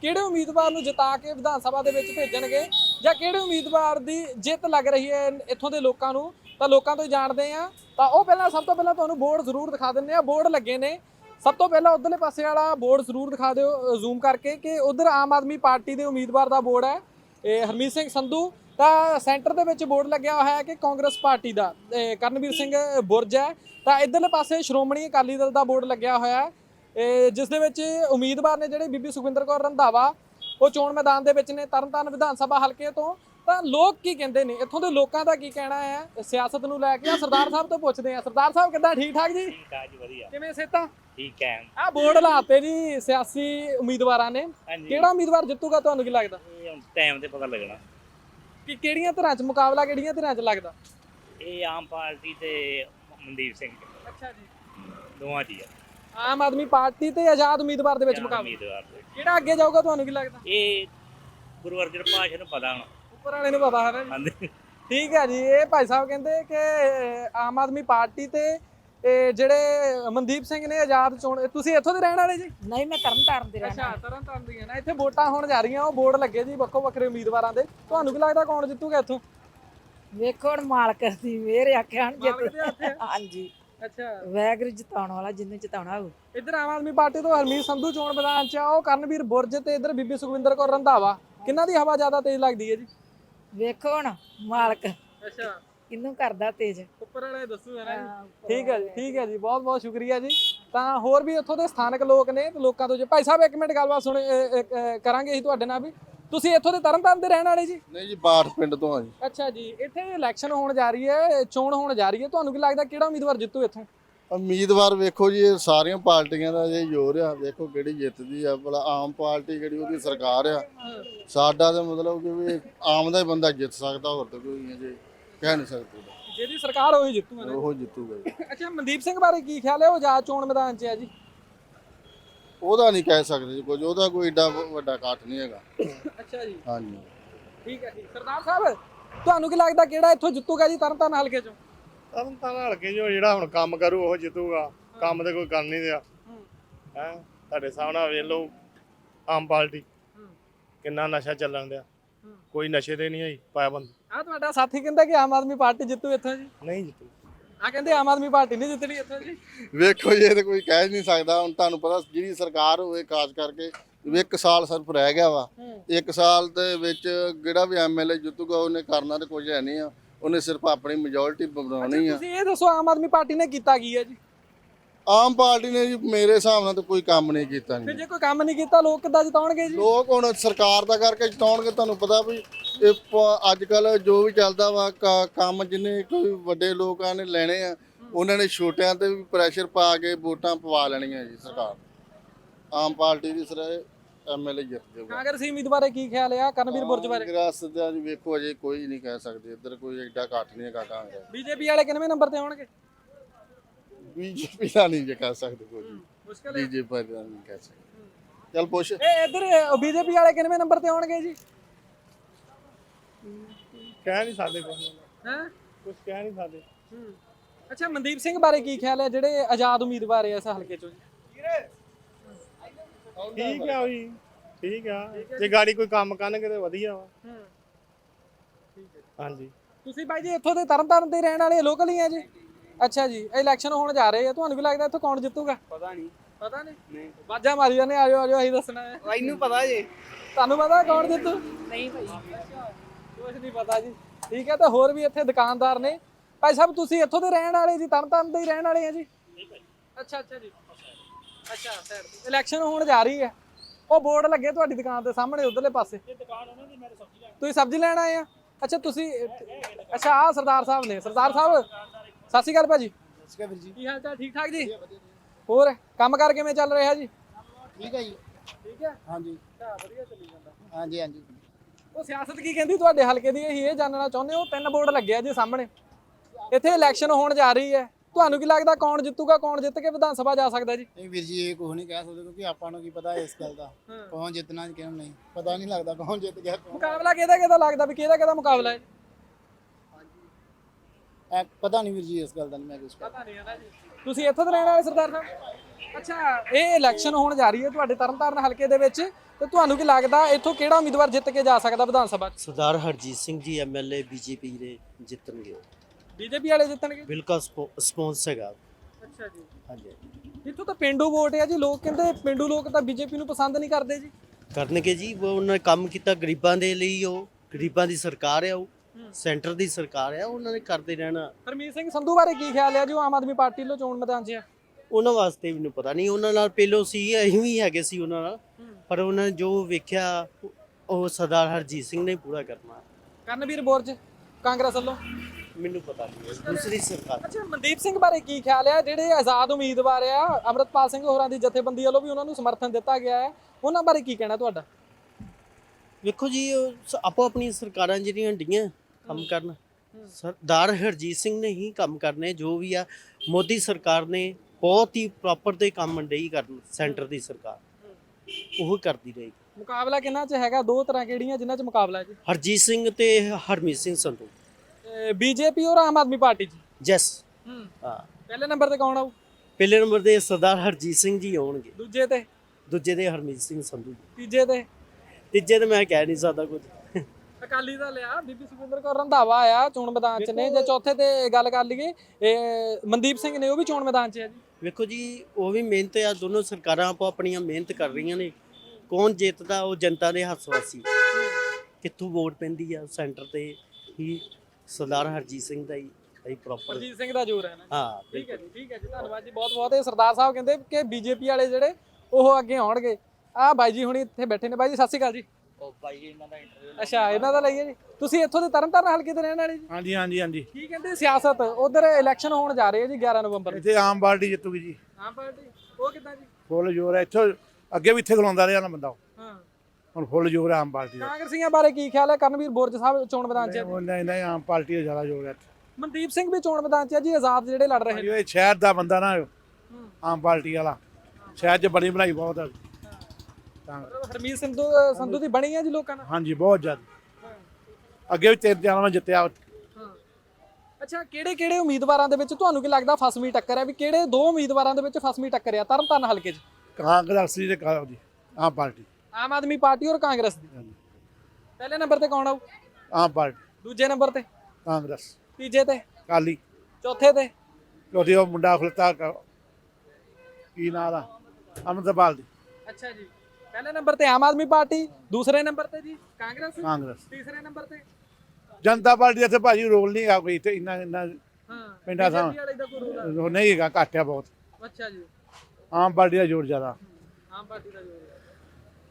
ਕਿਹੜੇ ਉਮੀਦਵਾਰ ਨੂੰ ਜਿਤਾ ਕੇ ਵਿਧਾਨ ਸਭਾ ਦੇ ਵਿੱਚ ਭੇਜਣਗੇ? ਜਾਂ ਕਿਹੜੇ ਉਮੀਦਵਾਰ ਦੀ ਜਿੱਤ ਲੱਗ ਰਹੀ ਹੈ ਇੱਥੋਂ ਦੇ ਲੋਕਾਂ ਨੂੰ? ਤਾਂ ਲੋਕਾਂ ਤੋਂ ਜਾਣਦੇ ਆ ਤਾਂ ਉਹ ਪਹਿਲਾਂ ਸਭ ਤੋਂ ਪਹਿਲਾਂ ਤੁਹਾਨੂੰ ਬੋਰਡ ਜ਼ਰੂਰ ਦਿਖਾ ਦਿੰਦੇ ਆ ਬੋਰਡ ਲੱਗੇ ਨੇ। ਸਭ ਤੋਂ ਪਹਿਲਾਂ ਉਧਰਲੇ ਪਾਸੇ ਵਾਲਾ ਬੋਰਡ ਜ਼ਰੂਰ ਦਿਖਾ ਦਿਓ ਜ਼ੂਮ ਕਰਕੇ ਕਿ ਉਧਰ ਆਮ ਆਦਮੀ ਪਾਰਟੀ ਦੇ ਉਮੀਦਵਾਰ ਦਾ ਬੋਰਡ ਹੈ, ਇਹ ਹਰਮੀਤ ਸਿੰਘ ਸੰਧੂ। ਤਾਂ ਸੈਂਟਰ ਦੇ ਵਿੱਚ ਬੋਰਡ ਲੱਗਿਆ ਹੋਇਆ ਹੈ ਕਿ ਕਾਂਗਰਸ ਪਾਰਟੀ ਦਾ ਕਰਨਵੀਰ ਸਿੰਘ ਬੁਰਜ ਹੈ। ਤਾਂ ਇਧਰਲੇ ਪਾਸੇ ਸ਼੍ਰੋਮਣੀ ਅਕਾਲੀ ਦਲ ਦਾ ਬੋਰਡ ਲੱਗਿਆ ਹੋਇਆ ਹੈ। ਜਿਸ ਦੇ ਵਿੱਚ ਉਮੀਦਵਾਰ ਨੇ ਜਿਹੜੇ ਬੀਬੀ ਸੁਖਵਿੰਦਰ ਕੌਰ ਰੰਧਾਵਾ ਉਹ ਚੋਣ ਮੈਦਾਨ ਦੇ ਵਿੱਚ ਨੇ ਤਰਨਤਾਰਨ ਵਿਧਾਨ ਸਭਾ ਹਲਕੇ ਤੋਂ। ਤਾਂ ਲੋਕ ਕੀ ਕਹਿੰਦੇ ਨੇ? ਇੱਥੋਂ ਦੇ ਲੋਕਾਂ ਦਾ ਕੀ ਕਹਿਣਾ ਹੈ? ਸਿਆਸਤ ਨੂੰ ਲੈ ਕੇ ਆ ਸਰਦਾਰ ਸਾਹਿਬ ਤੋਂ ਪੁੱਛਦੇ ਆ। ਸਰਦਾਰ ਸਾਹਿਬ ਕਿੱਦਾਂ? ਠੀਕ ਠਾਕ ਜੀ? ਠੀਕ ਠਾਕ ਜੀ ਵਧੀਆ। ਕਿਵੇਂ ਸੇਤਾ ਠੀਕ ਹੈ। ਆ ਬੋਰਡ ਲਾਤੇ ਜੀ ਸਿਆਸੀ ਉਮੀਦਵਾਰਾਂ ਨੇ। ਕਿਹੜਾ ਉਮੀਦਵਾਰ ਜਿੱਤੂਗਾ ਤੁਹਾਨੂੰ ਕੀ ਲੱਗਦਾ? ਟਾਈਮ ਤੇ ਪਤਾ ਲੱਗਣਾ। ਕਿ ਕਿਹੜੀਆਂ ਧਿਰਾਂ 'ਚ ਮੁਕਾਬਲਾ ਕਿਹੜੀਆਂ ਧਿਰਾਂ 'ਚ ਲੱਗਦਾ? ਇਹ ਆਮ ਪਾਰਟੀ ਤੇ ਮਨਦੀਪ ਸਿੰਘ। ਅੱਛਾ ਜੀ। ਦੋਵਾਂ ਜੀ ਆ। ਆਮ ਆਦਮੀ ਪਾਰਟੀ ਤੇ ਆਜ਼ਾਦ ਉਮੀਦਵਾਰ ਦੇ ਵਿੱਚ ਮੁਕਾਬਲਾ। ਉਮੀਦਵਾਰ ਦੇ। ਕਿਹੜਾ ਅੱਗੇ ਜਾਊਗਾ ਤੁਹਾਨੂੰ ਕੀ ਲੱਗਦਾ? ਇਹ ਗੁਰੂ ਅਰਜਨ ਪਾਸ਼ਾ ਨੂੰ ਪਤਾ ਹੁਣ। ਉੱਪਰ ਵਾਲੇ ਨੂੰ ਪਤਾ ਹੈ ਹਾਂਜੀ। ਠੀਕ ਹੈ ਜੀ ਇਹ ਭਾਈ ਸਾਹਿਬ ਕਹਿੰਦੇ ਕਿ ਆਮ ਆਦਮੀ ਪਾਰਟੀ ਤੇ ਇਹ ਜਿਹੜੇ ਮਨਦੀਪ ਸਿੰਘ ਨੇ ਆਜ਼ਾਦ ਚੋਣ ਤੁਸੀਂ ਇੱਥੋਂ ਦੇ ਰਹਿਣ ਵਾਲੇ ਜੀ? ਨਹੀਂ ਮੈਂ ਤਰਨ ਤਾਰਨ ਦੇ ਅੱਛਾ ਤਰਨ ਤਾਰਨ ਦੀਆਂ ਨਾ। ਇੱਥੇ ਵੋਟਾਂ ਹੋਣ ਜਾ ਰਹੀਆਂ ਉਹ ਬੋਰਡ ਲੱਗੇ ਜੀ ਵੱਖੋ ਵੱਖਰੇ ਉਮੀਦਵਾਰਾਂ ਦੇ। ਤੁਹਾਨੂੰ ਕੀ ਲੱਗਦਾ ਕੌਣ ਜਿੱਤੂਗਾ ਇੱਥੋਂ? ਵੇਖੋ ਹੁਣ ਮਾਲਕ ਦੀ ਮੇਰੇ ਆਖਿਆ ਹੁਣ ਮਾਲਕ ਦੇ ਹੱਥ ਹੈ। ਹਾਂਜੀ। ਅੱਛਾ। ਵੈਗਰ ਜਿਤਾਉਣ ਵਾਲਾ ਜਿੰਨੇ ਜਿਤਾਉਣਾ ਹੋਊ। ਇੱਧਰ ਆਮ ਆਦਮੀ ਪਾਰਟੀ ਤੋਂ ਹਰਮੀਤ ਸੰਧੂ ਚੋਣ ਮੈਦਾਨ 'ਚ ਆ ਉਹ ਕਰਨਵੀਰ ਬੁਰਜ ਤੇ ਇੱਧਰ ਬੀਬੀ ਸੁਖਵਿੰਦਰ ਕੌਰ ਰੰਧਾਵਾ। ਕਿਹਨਾਂ ਦੀ ਹਵਾ ਜ਼ਿਆਦਾ ਤੇਜ਼ ਲੱਗਦੀ ਹੈ ਜੀ? ਵੇਖੋ ਹੁਣ ਮਾਲਕ। ਅੱਛਾ। ਕਿੰਨੂੰ ਕਰਦਾ ਤੇਜ? ਉੱਪਰ ਵਾਲੇ ਦੱਸੂ ਹੈ ਨਾ ਜੀ ਠੀਕ ਹੈ ਜੀ ਠੀਕ ਹੈ ਜੀ ਬਹੁਤ ਬਹੁਤ ਸ਼ੁਕਰੀਆ ਜੀ। ਤਾਂ ਹੋਰ ਵੀ ਇੱਥੋਂ ਦੇ ਸਥਾਨਕ ਲੋਕ ਨੇ ਤੇ ਲੋਕਾਂ ਤੋਂ ਜੇ ਭਾਈ ਸਾਹਿਬ ਇੱਕ ਮਿੰਟ ਗੱਲਬਾਤ ਸੁਣ ਕਰਾਂਗੇ ਅਸੀਂ ਤੁਹਾਡੇ ਨਾਲ ਵੀ। ਤੁਸੀਂ ਇੱਥੋਂ ਦੇ ਤਰਨਤਾਰਨ ਦੇ ਰਹਿਣ ਵਾਲੇ ਜੀ? ਨਹੀਂ ਜੀ ਬਾਠ ਪਿੰਡ ਤੋਂ ਆ ਜੀ। ਅੱਛਾ ਜੀ ਇੱਥੇ ਇਲੈਕਸ਼ਨ ਹੋਣ ਜਾ ਰਹੀ ਹੈ ਚੋਣ ਹੋਣ ਜਾ ਰਹੀ ਹੈ ਤੁਹਾਨੂੰ ਕੀ ਲੱਗਦਾ ਕਿਹੜਾ ਉਮੀਦਵਾਰ ਜਿੱਤੂ ਇੱਥੋਂ? ਉਮੀਦਵਾਰ ਵੇਖੋ ਜੀ ਇਹ ਸਾਰੀਆਂ ਪਾਰਟੀਆਂ ਦਾ ਜੇ ਜ਼ੋਰ ਆ ਵੇਖੋ ਕਿਹੜੀ ਜਿੱਤਦੀ ਆ ਭਲਾ ਆਮ ਪਾਰਟੀ ਕਿਹੜੀ ਉਹਦੀ ਸਰਕਾਰ ਆ। ਸਾਡਾ ਤਾਂ ਮਤਲਬ ਕਿ ਵੀ ਆਮ ਦਾ ਹੀ ਬੰਦਾ ਜਿੱਤ ਸਕਦਾ ਹੋਰ ਤਾਂ ਕੋਈ ਨਹੀਂ ਜੇ ਕਹਿ ਨਹੀਂ ਸਕਦੇ। ਜਿਹਦੀ ਸਰਕਾਰ ਹੋਈ ਜਿੱਤੂ ਹੈ ਨਾ। ਉਹ ਜਿੱਤੂਗਾ ਜੀ। ਅੱਛਾ ਮਨਦੀਪ ਸਿੰਘ ਬਾਰੇ ਕੀ ਖਿਆਲ ਹੈ ਉਹ ਜਾ ਚੋਣ ਮੈਦਾਨ 'ਚ ਹੈ ਜੀ? ਉਹਦਾ ਨਹੀਂ ਕਹਿ ਸਕਦੇ ਜੀ ਕੁਝ ਉਹਦਾ ਕੋਈ ਏਡਾ ਵੱਡਾ ਇਕੱਠ ਨਹੀਂ ਹੈਗਾ। ਅੱਛਾ ਜੀ। ਹਾਂਜੀ। ਠੀਕ ਹੈ ਠੀਕ ਸਰਦਾਰ ਸਾਹਿਬ ਤੁਹਾਨੂੰ ਕੀ ਲੱਗਦਾ ਕਿਹੜਾ ਇੱਥੋਂ ਜਿੱਤੂਗਾ ਜੀ ਤਰਨਤਾਰਨ ਹਲਕੇ 'ਚੋਂ? ਤਰਨ ਹਲਕੇ ਜੋ ਜਿਹੜਾ ਹੁਣ ਕੰਮ ਕਰੂ ਉਹ ਜਿੱਤੂਗਾ। ਕੰਮ ਤੇ ਕੋਈ ਕਰ ਨਹੀਂ ਰਿਹਾ। ਹੈ। ਤੁਹਾਡੇ ਸਾਹਮਣੇ ਵੇਖ ਲਓ ਆਮ ਪਾਰਟੀ ਕਿੰਨਾ ਨਸ਼ਾ ਚੱਲਣ ਦਿਆ ਕੋਈ ਨਸ਼ੇ ਤੇ ਨਹੀਂ ਆਈ ਪਾਬੰਦ। ਆ ਤੁਹਾਡਾ ਸਾਥੀ ਕਹਿੰਦਾ ਕਿ ਆਮ ਆਦਮੀ ਪਾਰਟੀ ਜਿੱਤੂ ਇੱਥੋਂ ਜੀ। ਨਹੀਂ ਜਿੱਤੂ। ਆ ਕਹਿੰਦੇ ਆਮ ਆਦਮੀ ਪਾਰਟੀ ਨਹੀਂ ਜਿੱਤਣੀ ਇੱਥੋਂ ਜੀ। ਵੇਖੋ ਜੀ ਇਹ ਤਾਂ ਕੋਈ ਕਹਿ ਨਹੀਂ ਸਕਦਾ। ਹੁਣ ਤੁਹਾਨੂੰ ਪਤਾ ਜਿਹੜੀ ਸਰਕਾਰ ਹੋਵੇ ਖਾਸ ਕਰਕੇ ਇੱਕ ਸਾਲ ਸਿਰਫ ਰਹਿ ਗਿਆ ਵਾ। ਇੱਕ ਸਾਲ ਦੇ ਵਿੱਚ ਜਿਹੜਾ ਵੀ ਐਮਐਲਏ ਜਿੱਤੂਗਾ ਉਹਨੇ ਕਰਨਾ ਤੇ ਕੁਝ ਹੈ ਨਹੀਂ ਆ। ਉਹਨੇ ਸਿਰਫ ਆਪਣੀ ਮੈਜੋਰਿਟੀ ਬਣਾਉਣੀ ਆ। ਤੁਸੀਂ ਇਹ ਦੱਸੋ ਆਮ ਆਦਮੀ ਪਾਰਟੀ ਨੇ ਕੀਤਾ ਕੀ ਹੈ ਜੀ? ਆਮ ਪਾਰਟੀ ਨੇ ਜੀ ਮੇਰੇ ਹਿਸਾਬ ਨਾਲ ਤਾਂ ਕੋਈ ਕੰਮ ਨਹੀਂ ਕੀਤਾ ਫਿਰ ਨਹੀਂ ਜੇ ਕੋਈ ਕੰਮ ਨਹੀਂ ਕੀਤਾ ਲੋਕ ਕਿੱਦਾਂ ਜਿਤਾਉਣਗੇ ਜੀ? ਲੋਕ ਹੁਣ ਸਰਕਾਰ ਦਾ ਕਰਕੇ ਜਿਤਾਉਣਗੇ ਤੁਹਾਨੂੰ ਪਤਾ ਵੀ ਇਹ ਪ- ਅੱਜ ਕੱਲ ਜੋ ਵੀ ਚੱਲਦਾ ਵਾ ਕ- ਕੰਮ ਜਿੰਨੇ ਕੋਈ ਵੱਡੇ ਲੋਕਾਂ ਨੇ ਲੈਣੇ ਆ। ਉਹਨਾਂ ਨੇ ਛੋਟਿਆਂ ਤੇ ਵੀ ਪ੍ਰੈਸ਼ਰ ਪਾ ਕੇ ਵੋਟਾਂ ਪਵਾ ਲੈਣੀਆਂ ਜੀ ਸਰਕਾਰ ਆਮ ਪਾਰਟੀ ਦੀ ਸਰ ਐਮਐਲਏ ਜਿੱਤ ਜਾਊਗਾ। ਕਾਂਗਰਸੀ ਉਮੀਦਵਾਰ ਕੀ ਖਿਆਲ ਆ? ਕਰਨਵੀਰ ਬੁਰਜ ਬਾਰੇ। ਕਾਂਗਰਸ ਦਾ ਜੀ ਵੇਖੋ ਅਜੇ ਕੋਈ ਨਹੀਂ ਕਹਿ ਸਕਦੇ। ਇੱਧਰ ਕੋਈ ਐਡਾ ਘੱਟ ਨਹੀਂ ਹੈਗਾ ਕਾਂਗਰਸ। ਬੀਜੇਪੀ ਵਾਲੇ ਕਿੰਨਵੇਂ ਨੰਬਰ ਤੇ ਆਉਣਗੇ? ਬੀਜੇਪੀ ਦਾ ਨਹੀਂ ਜੇ ਕਹਿ ਸਕਦੇ ਕੋਈ ਮੁਸ਼ਕਲ ਬੀਜੇਪੀ ਦਾ ਨਹੀਂ ਕਹਿ ਸਕਦੇ। ਚੱਲ ਪੁੱਛ। ਇਹ ਇੱਧਰ ਬੀਜੇਪੀ ਵਾਲੇ ਕਿੰਨਵੇਂ ਨੰਬਰ ਤੇ ਆਉਣਗੇ ਜੀ? ਕਹਿ ਨਹੀਂ ਸਕਦੇ ਕੁਝ ਹੈ? ਕੁਝ ਕਹਿ ਨਹੀਂ ਸਕਦੇ। ਅੱਛਾ ਮਨਦੀਪ ਸਿੰਘ ਬਾਰੇ ਕੀ ਖਿਆਲ ਹੈ? ਜਿਹੜੇ ਆਜ਼ਾਦ ਉਮੀਦਵਾਰ ਆ ਇਸ ਹਲਕੇ ਚੋਂ ਜੀ? ਠੀਕ ਆ ਜੀ ਠੀਕ ਆ। ਜੇ ਗਾੜੀ ਕੋਈ ਕੰਮ ਕਰਨਗੇ ਤੇ ਵਧੀਆ ਵਾ। ਹਾਂਜੀ। ਤੁਸੀਂ ਬਾਈ ਜੀ ਇੱਥੋਂ ਦੇ ਤਰਨਤਾਰਨ ਦੇ ਰਹਿਣ ਵਾਲੇ ਲੋਕਲ ਹੀ ਆ ਜੀ? ਅੱਛਾ ਜੀ ਇਲੈਕਸ਼ਨ ਹੋਣ ਜਾ ਰਹੇ ਆ ਤੁਹਾਨੂੰ ਕੀ ਲੱਗਦਾ ਇੱਥੋਂ ਕੌਣ ਜਿੱਤੂਗਾ? ਪਤਾ ਨਹੀਂ। ਪਤਾ ਨਹੀਂ? ਨਹੀਂ ਬਾਜਾ ਮਾਰੀ ਜਾਂਦੇ ਆਜੋ ਆਜੋ ਅਸੀਂ ਦੱਸਣਾ ਹੈ। ਮੈਨੂੰ ਪਤਾ ਜੇ। ਤੁਹਾਨੂੰ ਪਤਾ ਕੌਣ ਜਿੱਤੂ? ਨਹੀਂ ਭਾਈ। ਕੁਝ ਨਹੀਂ ਪਤਾ ਜੀ। ਠੀਕ ਹੈ ਤੇ ਹੋਰ ਵੀ ਇੱਥੇ ਦੁਕਾਨਦਾਰ ਨੇ। ਭਾਈ ਸਾਹਿਬ ਤੁਸੀਂ ਇੱਥੋਂ ਦੇ ਰਹਿਣ ਵਾਲੇ ਜੀ ਤਰਨਤਾਰਨ ਦੇ ਹੀ ਰਹਿਣ ਵਾਲੇ ਆ ਜੀ? ਅੱਛਾ ਅੱਛਾ ਜੀ। ਅੱਛਾ ਸਾਈਡ ਇਲੈਕਸ਼ਨ ਹੋਣ ਜਾ ਰਹੀ ਹੈ। ਉਹ ਬੋਰਡ ਲੱਗੇ ਤੁਹਾਡੀ ਦੁਕਾਨ ਦੇ ਸਾਹਮਣੇ ਉਧਰਲੇ ਪਾਸੇ। ਇਹ ਦੁਕਾਨ ਉਹਨਾਂ ਦੀ ਮੈਂ ਸਬਜ਼ੀ ਲੈਣ ਤੁਸੀਂ ਸਬਜ਼ੀ ਲੈਣ ਆਏ ਆ? ਅੱਛਾ ਤੁਸੀਂ ਅੱਛਾ ਆ ਸਰਦਾਰ ਸਾਹਿਬ ਨੇ। ਸਰਦਾਰ ਸਾਹਿਬ ਸਤਿ ਸ਼੍ਰੀ ਅਕਾਲ ਭਾਜੀ। ਜੀ। ਕੀ ਹਾਲ ਚਾਲ? ਠੀਕ ਠਾਕ ਜੀ? ਹੋਰ ਕੰਮ ਕਰ ਕਿਵੇਂ ਚੱਲ ਰਿਹਾ ਜੀ? ਠੀਕ ਹੈ ਜੀ। ਠੀਕ ਹੈ? ਹਾਂਜੀ। ਵਧੀਆ ਚੱਲੀ ਜਾਂਦਾ। ਹਾਂਜੀ ਹਾਂਜੀ। ਉਹ ਸਿਆਸਤ ਕੀ ਕਹਿੰਦੀ ਤੁਹਾਡੇ ਹਲਕੇ ਦੀ? ਅਸੀਂ ਇਹ ਜਾਣਨਾ ਚਾਹੁੰਦੇ ਹਾਂ ਉਹ ਤਿੰਨ ਬੋਰਡ ਲੱਗੇ ਆ ਜੀ ਸਾਹਮਣੇ। ਇੱਥੇ ਇਲੈਕਸ਼ਨ ਹੋਣ ਜਾ ਰਹੀ ਹੈ। ਤੁਹਾਨੂੰ ਕੀ ਲੱਗਦਾ ਕੌਣ ਜਿੱਤੂਗਾ ਕੌਣ ਜਿੱਤ ਕੇ ਵਿਧਾਨ ਸਭਾ ਜਾ ਸਕਦਾ ਜੀ? ਨਹੀਂ ਵੀਰ ਜੀ ਇਹ ਕੁਝ ਨਹੀਂ ਕਹਿ ਸਕਦੇ ਕਿਉਂਕਿ ਆਪਾਂ ਨੂੰ ਕੀ ਪਤਾ ਇਸ ਗੱਲ ਦਾ ਕੌਣ ਜਿੱਤਣਾ ਕਿਉਂ ਨਹੀਂ। ਪਤਾ ਨਹੀਂ ਲੱਗਦਾ ਕੌਣ ਜਿੱਤ ਗਿਆ ਕੌਣ ਮੁਕਾਬਲਾ ਕਿਹਦਾ ਕਿਹਦਾ ਲੱਗਦਾ ਵੀ ਕਿਹਦਾ ਕਿਹਦਾ ਮੁਕਾਬਲਾ ਹੈ? ਐ ਪਤਾ ਨਹੀਂ ਵੀਰ ਜੀ ਇਸ ਗੱਲ ਦਾ ਨਹੀਂ ਮੈਂ ਕੁਝ ਪਤਾ ਨਹੀਂ ਹੈ ਨਾ ਜੀ। ਤੁਸੀਂ ਇੱਥੋਂ ਦੇ ਰਹਿਣ ਵਾਲੇ ਸਰਦਾਰ ਸਾਹਿਬ? ਅੱਛਾ ਇਹ ਇਲੈਕਸ਼ਨ ਹੋਣ ਜਾ ਰਹੀ ਹੈ ਤੁਹਾਡੇ ਤਰਨਤਾਰਨ ਹਲਕੇ ਦੇ ਵਿੱਚ ਤੇ ਤੁਹਾਨੂੰ ਕੀ ਲੱਗਦਾ ਇੱਥੋਂ ਕਿਹੜਾ ਉਮੀਦਵਾਰ ਜਿੱਤ ਕੇ ਜਾ ਸਕਦਾ ਵਿਧਾਨ ਸਭਾ 'ਚ? ਸਰਦਾਰ ਹਰਜੀਤ ਸਿੰਘ ਜੀ ਐਮਐਲਏ ਬੀਜੇਪੀ ਦੇ ਜਿੱਤਣਗੇ। ਬੀਜੇਪੀ ਵਾਲੇ ਜਿੱਤਣਗੇ? ਬਿਲਕੁਲ ਸਪੌਂਸ ਹੈਗਾ। ਅੱਛਾ ਜੀ। ਹਾਂਜੀ। ਇੱਥੋਂ ਤਾਂ ਪਿੰਡੂ ਵੋਟ ਹੈ ਜੀ ਲੋਕ ਕਹਿੰਦੇ ਪਿੰਡੂ ਲੋਕ ਤਾਂ ਬੀਜੇਪੀ ਨੂੰ ਪਸੰਦ ਨਹੀਂ ਕਰਦੇ ਜੀ। ਕਰਨਗੇ ਜੀ ਉਹ ਉਹਨਾਂ ਨੇ ਕੰਮ ਕੀਤਾ ਗਰੀਬਾਂ ਦੇ ਲਈ ਉਹ ਗਰੀਬਾਂ ਦੀ ਸਰਕਾਰ ਹੈ ਉਹ। ਸੈਂਟਰ ਦੀ ਸਰਕਾਰ ਹੈ ਉਹਨਾਂ ਨੇ ਕਰਦੇ ਰਹਿਣਾ। ਹਰਮੀਤ ਸਿੰਘ ਸੰਧੂ ਬਾਰੇ ਕੀ ਖਿਆਲ ਹੈ ਜੋ? ਆਮ ਆਦਮੀ ਪਾਰਟੀ ਵੱਲੋਂ ਚੋਣ ਮੈਦਾਨ 'ਚ ਹੈ ਉਹਨਾਂ ਵਾਸਤੇ ਮੈਨੂੰ ਪਤਾ। ਨਹੀਂ ਉਹਨਾਂ ਨਾਲ ਪਹਿਲੋਂ ਸੀ ਅਸੀਂ ਵੀ ਹੈਗੇ ਸੀ ਉਹਨਾਂ ਨਾਲ। ਪਰ ਉਹਨਾਂ ਨੇ ਜੋ ਵੇਖਿਆ ਉਹ ਸਰਦਾਰ ਹਰਜੀਤ ਸਿੰਘ ਨੇ ਪੂਰਾ ਕਰਨਾ। ਕਰਨਵੀਰ ਬੋਰਜ ਕਾਂਗਰਸ ਵੱਲੋਂ? ਮੈਨੂੰ ਪਤਾ ਨਹੀਂ। ਦੂਸਰੀ ਸਰਕਾਰ। ਅੱਛਾ ਮਨਦੀਪ ਸਿੰਘ ਬਾਰੇ ਕੀ ਖਿਆਲ ਹੈ? ਜਿਹੜੇ ਆਜ਼ਾਦ ਉਮੀਦਵਾਰ ਆ ਅਮਰਤਪਾਲ ਸਿੰਘ ਹੋਰਾਂ ਦੀ ਜਥੇਬੰਦੀ ਵੱਲੋਂ ਵੀ ਉਹਨਾਂ ਨੂੰ ਸਮਰਥਨ ਦਿੱਤਾ ਗਿਆ ਹੈ। ਉਹਨਾਂ ਬਾਰੇ ਕੀ ਕਹਿਣਾ ਤੁਹਾਡਾ? ਵੇਖੋ ਜੀ ਆਪੋ ਆਪਣੀ ਸਰਕਾਰਾਂ ਜਿਹੜੀਆਂ ਡੀਆਂ ਕੰਮ ਕਰਨ। ਸਰਦਾਰ ਹਰਜੀਤ ਸਿੰਘ ਨੇ ਹੀ ਕੰਮ ਕਰਨੇ ਜੋ ਵੀ ਆ ਮੋਦੀ ਸਰਕਾਰ ਨੇ ਬਹੁਤ ਹੀ ਪ੍ਰੋਪਰ ਤੇ ਕੰਮ ਡਈ ਕਰਨ ਸੈਂਟਰ ਦੀ ਸਰਕਾਰ। ਉਹ ਕਰਦੀ ਰਹੀ। ਮੁਕਾਬਲਾ ਕਿੰਨਾ 'ਚ ਹੈਗਾ? ਦੋ ਤਰ੍ਹਾਂ ਕਿਹੜੀਆਂ ਜਿਨ੍ਹਾਂ 'ਚ ਮੁਕਾਬਲਾ ਹੈ ਜੀ? ਹਰਜੀਤ ਸਿੰਘ ਤੇ ਹਰਮੀਤ ਸਿੰਘ ਸੰਧੂ। ਬੀਜੇਪੀ ਔਰ ਆਮ ਆਦਮੀ ਪਾਰਟੀ ਜੀ ਜੈਸ ਹੂੰ। ਪਹਿਲੇ ਨੰਬਰ ਤੇ ਕੌਣ ਆਊ? ਪਹਿਲੇ ਨੰਬਰ ਤੇ ਸਰਦਾਰ ਹਰਜੀਤ ਸਿੰਘ ਜੀ ਆਉਣਗੇ। ਦੂਜੇ ਤੇ? ਦੂਜੇ ਤੇ ਹਰਮੀਤ ਸਿੰਘ ਸੰਧੂ। ਤੀਜੇ ਤੇ? ਤੀਜੇ ਤੇ ਮੈਂ ਕਹਿ ਨਹੀਂ ਸਕਦਾ ਕੁਝ। ਅਕਾਲੀ ਦਾ ਲਿਆ ਬੀਬੀ ਸੁਖਿੰਦਰ ਕੌਰ ਰੰਧਾਵਾ ਆ ਚੋਣ ਮੈਦਾਨ 'ਚ ਨੇ ਜੇ ਚੌਥੇ ਤੇ ਗੱਲ ਕਰ ਲਈਏ ਇਹ ਮਨਦੀਪ ਸਿੰਘ ਨੇ ਉਹ ਵੀ ਚੋਣ ਮੈਦਾਨ 'ਚ ਹੈ ਜੀ। ਵੇਖੋ ਜੀ ਉਹ ਵੀ ਮਿਹਨਤ ਆ ਦੋਨੋਂ ਸਰਕਾਰਾਂ ਆਪੋ ਆਪਣੀਆਂ ਮਿਹਨਤ ਕਰ ਰਹੀਆਂ ਨੇ। ਕੌਣ ਜਿੱਤਦਾ ਉਹ ਜਨਤਾ ਦੇ ਹੱਥ ਵਾਸੀ। ਕਿੱਥੋਂ ਵੋਟ ਪੈਂਦੀ ਆ ਸੈਂਟਰ ਤੇ ਹੀ ਸਰਦਾਰ ਹਰਜੀਤ ਸਿੰਘ ਦਾ ਹੀ ਹੈ ਪ੍ਰੋਪਰ ਹਰਜੀਤ ਸਿੰਘ ਦਾ ਜ਼ੋਰ ਹੈ ਨਾ। ਹਾਂ ਠੀਕ ਹੈ ਜੀ ਠੀਕ ਹੈ ਜੀ ਧੰਨਵਾਦ ਜੀ ਬਹੁਤ ਬਹੁਤ। ਇਹ ਸਰਦਾਰ ਸਾਹਿਬ ਕਹਿੰਦੇ ਕਿ ਬੀਜੇਪੀ ਵਾਲੇ ਜਿਹੜੇ ਉਹ ਅੱਗੇ ਆਉਣਗੇ। ਆ ਬਾਈ ਜੀ ਹੁਣੀ ਇੱਥੇ ਬੈਠੇ ਨੇ। ਬਾਈ ਜੀ ਸਤਿ ਸ਼੍ਰੀ ਅਕਾਲ ਜੀ। ਉਹ ਬਾਈ ਇਹਨਾਂ ਦਾ ਇੰਟਰਵਿਊ ਅੱਛਾ ਇਹਨਾਂ ਦਾ ਲਈਏ ਜੀ। ਤੁਸੀਂ ਇੱਥੋਂ ਦੇ ਤਰਨਤਾਰਨ ਹਲਕੇ ਦੇ ਰਹਿਣ ਵਾਲੇ ਜੀ? ਹਾਂਜੀ ਹਾਂਜੀ ਹਾਂਜੀ। ਕੀ ਕਹਿੰਦੇ ਸਿਆਸਤ? ਉਧਰ ਇਲੈਕਸ਼ਨ ਹੋਣ ਜਾ ਰਹੇ ਆ ਜੀ 11 ਨਵੰਬਰ ਨੂੰ। ਇੱਥੇ ਆਮ ਪਾਰਟੀ ਜਿੱਤੂਗੀ ਜੀ। ਆਮ ਪਾਰਟੀ? ਉਹ ਕਿੱਦਾਂ ਜੀ? ਫੁੱਲ ਜ਼ੋਰ ਹੈ। ਇੱਥੋਂ ਅੱਗੇ ਵੀ ਇੱਥੇ ਖਲੋਂਦਾ ਰਿਹਾ ਨਾ ਬੰਦਾ ਉਹ। ਹਾਂ। ਹੁਣ ਫੁੱਲ ਜ਼ੋਰ ਹੈ ਆਮ ਪਾਰਟੀ ਦਾ। ਕਾਂਗਰਸੀਆਂ ਬਾਰੇ ਕੀ ਖਿਆਲ ਹੈ? ਕਰਨਵੀਰ ਬੋਰਜ ਸਾਹਿਬ ਚੋਣ ਮੈਦਾਨ 'ਚ ਹੈ। ਉਹ ਨਹੀਂ ਨਹੀਂ ਆਮ ਪਾਰਟੀ ਦਾ ਜ਼ਿਆਦਾ ਜ਼ੋਰ ਹੈ ਇੱਥੇ। ਮਨਦੀਪ ਸਿੰਘ ਵੀ ਚੋਣ ਮੈਦਾਨ 'ਚ ਹੈ ਜੀ ਆਜ਼ਾਦ ਜਿਹੜੇ ਲੜ ਰਹੇ ਨੇ। ਇਹ ਸ਼ਹਿਰ ਦਾ ਬੰਦਾ ਨਾ ਆਮ ਪਾਰਟੀ ਵਾਲਾ। ਸ਼ਹਿਰ 'ਚ ਬਣੀ ਬਣਾਈ ਬਹੁਤ ਹੈ ਤਾਂ ਹਰਮੀਤ ਸੰਧੂ ਸੰਧੂ ਦੀ ਬਣੀ ਹੈ ਜੀ ਲੋਕਾਂ ਨਾਲ? ਹਾਂਜੀ ਬਹੁਤ ਜ਼ਿਆਦਾ। ਅੱਗੇ ਵੀ ਤਿੰਨ ਚਾਰ ਵਾਰ ਜਿੱਤਿਆ ਹਾਂ। ਅੱਛਾ ਕਿਹੜੇ ਕਿਹੜੇ ਉਮੀਦਵਾਰਾਂ ਦੇ ਵਿੱਚ ਤੁਹਾਨੂੰ ਕੀ ਲੱਗਦਾ ਫਸਵੀਂ ਟੱਕਰ ਹੈ? ਵੀ ਕਿਹੜੇ ਦੋ ਉਮੀਦਵਾਰਾਂ ਦੇ ਵਿੱਚ ਫਸਵੀਂ ਟੱਕਰ ਆ? ਤਰਨਤਾਰਨ ਹਲਕੇ 'ਚ। ਕਾਂਗਰਸੀ ਤੇ ਕਾ- ਉਹਦੀ ਆਮ ਪਾਰਟੀ। ਆਮ ਆਦਮੀ ਪਾਰਟੀ ਔਰ ਕਾਂਗਰਸ ਦੀ। ਪਹਿਲੇ ਨੰਬਰ ਤੇ ਕੌਣ ਆਊ? ਆਮ ਪਾਰਟੀ। ਦੂਜੇ ਨੰਬਰ ਤੇ? ਕਾਂਗਰਸ। ਤੀਜੇ ਤੇ? ਕਾਲੀ। ਚੌਥੇ ਤੇ? ਉਹਦੀ ਉਹ ਮੁੰਡਾ ਖਲਤਾ ਕੀ ਨਾਂ ਦਾ ਅਮਰਤਪਾਲ ਦੀ। ਅੱਛਾ ਜੀ। ਪਹਿਲੇ ਨੰਬਰ ਤੇ ਆਮ ਆਦਮੀ ਪਾਰਟੀ ਦੂਸਰੇ ਨੰਬਰ ਤੇ ਜੀ ਕਾਂਗਰਸ ਕਾਂਗਰਸ। ਤੀਸਰੇ ਨੰਬਰ ਤੇ। ਜਨਤਾ ਪਾਰਟੀ ਇੱਥੇ ਭਾਜੀ ਰੋਲ ਨਹੀਂ ਹੈਗਾ ਕੋਈ ਇੱਥੇ ਇੰਨਾ ਇੰਨਾ ਹਾਂ ਪਿੰਡਾਂ ਥਾਂ। BJP ਵਾਲੇ ਦਾ ਕੋਈ ਰੋਲ ਆ। ਉਹ ਨਹੀਂ ਹੈਗਾ ਘੱਟ ਬਹੁਤ। ਅੱਛਾ ਜੀ। ਆਮ ਪਾਰਟੀ ਦਾ ਜ਼ੋਰ ਜ਼ਿਆਦਾ। ਆਮ ਪਾਰਟੀ ਦਾ ਜੋਰ ਹੈ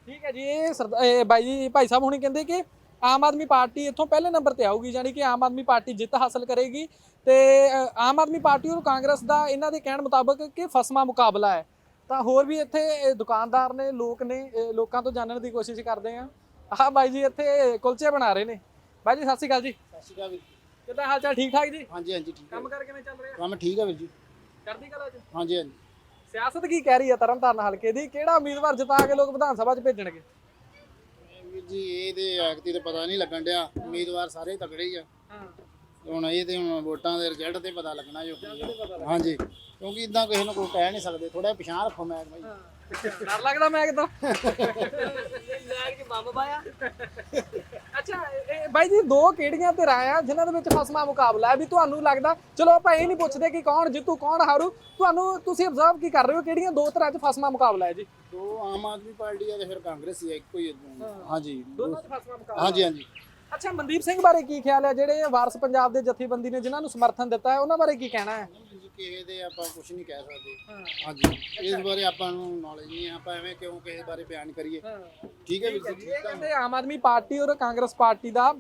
ਠੀਕ ਹੈ ਜੀ ਇਹ ਸਰਦਾ- ਇਹ ਬਾਈ ਜੀ ਭਾਈ ਸਾਹਿਬ ਹੁਣੀ ਕਹਿੰਦੇ ਕਿ ਆਮ ਆਦਮੀ ਪਾਰਟੀ ਇੱਥੋਂ ਪਹਿਲੇ ਨੰਬਰ ਤੇ ਆਊਗੀ ਯਾਨੀ ਕਿ ਆਮ ਆਦਮੀ ਪਾਰਟੀ ਜਿੱਤ ਹਾਸਲ ਕਰੇਗੀ। ਤੇ ਅ, ਆਮ ਆਦਮੀ ਪਾਰਟੀ ਔਰ ਕਾਂਗਰਸ ਦਾ ਇਹਨਾਂ ਦੇ ਕਹਿਣ ਮੁਤਾਬਕ ਕਿ ਫਸਮਾ ਮੁਕਾਬਲਾ ਹੈ। ਤਾਂ ਹੋਰ ਵੀ ਇੱਥੇ ਇਹ ਦੁਕਾਨਦਾਰ ਨੇ ਲੋਕ ਨੇ ਇਹ ਲੋਕਾਂ ਤੋਂ ਜਾਣਨ ਦੀ ਕੋਸ਼ਿਸ਼ ਕਰਦੇ ਆ। ਆਹ ਬਾਈ ਜੀ ਇੱਥੇ ਕੁਲਚੇ ਬਣਾ ਰਹੇ ਨੇ। ਬਾਈ ਜੀ ਸਤਿ ਸ਼੍ਰੀ ਅਕਾਲ ਜੀ। ਸਤਿ ਸ਼੍ਰੀ ਅਕਾਲ ਵੀਰ ਕਿੱਦਾਂ ਹਾਲ ਚਾਲ? ਠੀਕ ਠਾਕ ਜੀ? ਹਾਂਜੀ ਹਾਂਜੀ ਠੀਕ ਹੈ ਕੰਮ ਕਰ ਕਿਵੇਂ ਚੱਲ ਰਿਹਾ? ਕੰਮ ਠੀਕ ਹੈ ਵੀਰ ਜੀ। ਕਰਦੀ ਕਲਾ ਚ ਹਾਂਜੀ ਹਾਂਜੀ। ਸਿਆਸਤ ਕੀ ਕਹਿ ਰਹੀ ਹੈ ਤਰਨਤਾਰਨ ਹਲਕੇ ਦੀ? ਕਿਹੜਾ ਉਮੀਦਵਾਰ ਜਿਤਾ ਕੇ ਲੋਕ ਵਿਧਾਨ ਸਭਾ 'ਚ ਭੇਜਣਗੇ? ਵੀਰ ਜੀ ਇਹਦੇ ਐਕਤੀ ਤੇ ਪਤਾ ਨਹੀਂ ਲੱਗਣ ਡਿਆ। ਉਮੀਦਵਾਰ ਸਾਰੇ ਤਕੜੇ ਹੀ ਆ। ਹੁਣ ਇਹ ਤੇ ਹੁਣ ਵੋਟਾਂ ਦੇ ਰਿਜ਼ਲਟ ਤੇ ਪਤਾ ਲੱਗਣਾ ਜੋ ਕੀ ਆ। ਹਾਂਜੀ। ਕਿਉਂਕਿ ਇਦਾਂ ਕਿਸੇ ਨੂੰ ਕੋਈ ਕਹਿ ਨਹੀਂ ਸਕਦੇ। ਥੋੜਾ ਪਛਾਣ ਰੱਖੋ ਮੈਂ ਭਾਈ ਡਰ ਲੱਗਦਾ ਮੈਂ ਕਿਦੋਂ ਅੱਛਾ ਇਹ- ਇਹ ਬਾਈ ਜੀ ਦੋ ਕਿਹੜੀਆਂ ਧਿਰਾਂ ਆ ਜਿਨ੍ਹਾਂ ਦੇ ਵਿੱਚ ਫਸਮਾ ਮੁਕਾਬਲਾ ਹੈ? ਵੀ ਤੁਹਾਨੂੰ ਲੱਗਦਾ ਚਲੋ ਆਪਾਂ ਇਹ ਨਹੀਂ ਪੁੱਛਦੇ ਕਿ ਕੌਣ ਜਿੱਤੂ ਕੌਣ ਹਾਰੂ। ਤੁਹਾਨੂੰ ਤੁਸੀਂ ਅਬਜ਼ਰਵ ਕੀ ਕਰ ਰਹੇ ਹੋ? ਕਿਹੜੀਆਂ ਦੋ ਧਿਰਾਂ 'ਚ ਫਸਮਾ ਮੁਕਾਬਲਾ ਹੈ ਜੀ? ਦੋ ਆਮ ਆਦਮੀ ਪਾਰਟੀ ਆ ਤੇ ਫਿਰ ਕਾਂਗਰਸ ਹੀ ਆ ਇੱਕੋ ਹੀ ਆ। ਹਾਂਜੀ। ਦੋਨਾਂ 'ਚ ਫਸਮਾ ਮੁਕਾਬਲਾ ਹਾਂਜੀ ਹਾਂਜੀ। ਅੱਛਾ ਮਨਦੀਪ ਸਿੰਘ ਬਾਰੇ ਕੀ ਖਿਆਲ ਹੈ? ਜਿਹੜੇ ਵਾਰਸ ਪੰਜਾਬ ਦੇ ਜਥੇਬੰਦੀ ਨੇ ਜਿਨ੍ਹਾਂ ਨੂੰ ਸਮਰਥਨ ਦਿੱਤਾ ਹੈ ਉਹਨਾਂ ਬਾਰੇ ਕੀ ਕਹਿਣਾ ਹੈ? ਕਿਸੇ ਦੇ ਆਪਾਂ ਕੁਝ ਨਹੀਂ ਕਹਿ ਸਕਦੇ। ਹਾਂਜੀ ਇਸ ਬਾਰੇ ਆਪਾਂ ਨੂੰ ਨੌਲੇਜ ਨਹੀਂ ਹੈ। ਆਪਾਂ ਐਵੇਂ ਕਿਉਂ ਕਿਸੇ ਬਾਰੇ ਬਿਆਨ ਕਰੀਏ? ਠੀਕ ਹੈ ਵੀਰ ਜੀ ਇਹ ਕਹਿੰਦੇ ਆਮ ਆਦਮੀ ਪਾਰਟੀ ਔਰ ਕਾਂਗਰਸ ਪਾਰਟੀ ਦਾ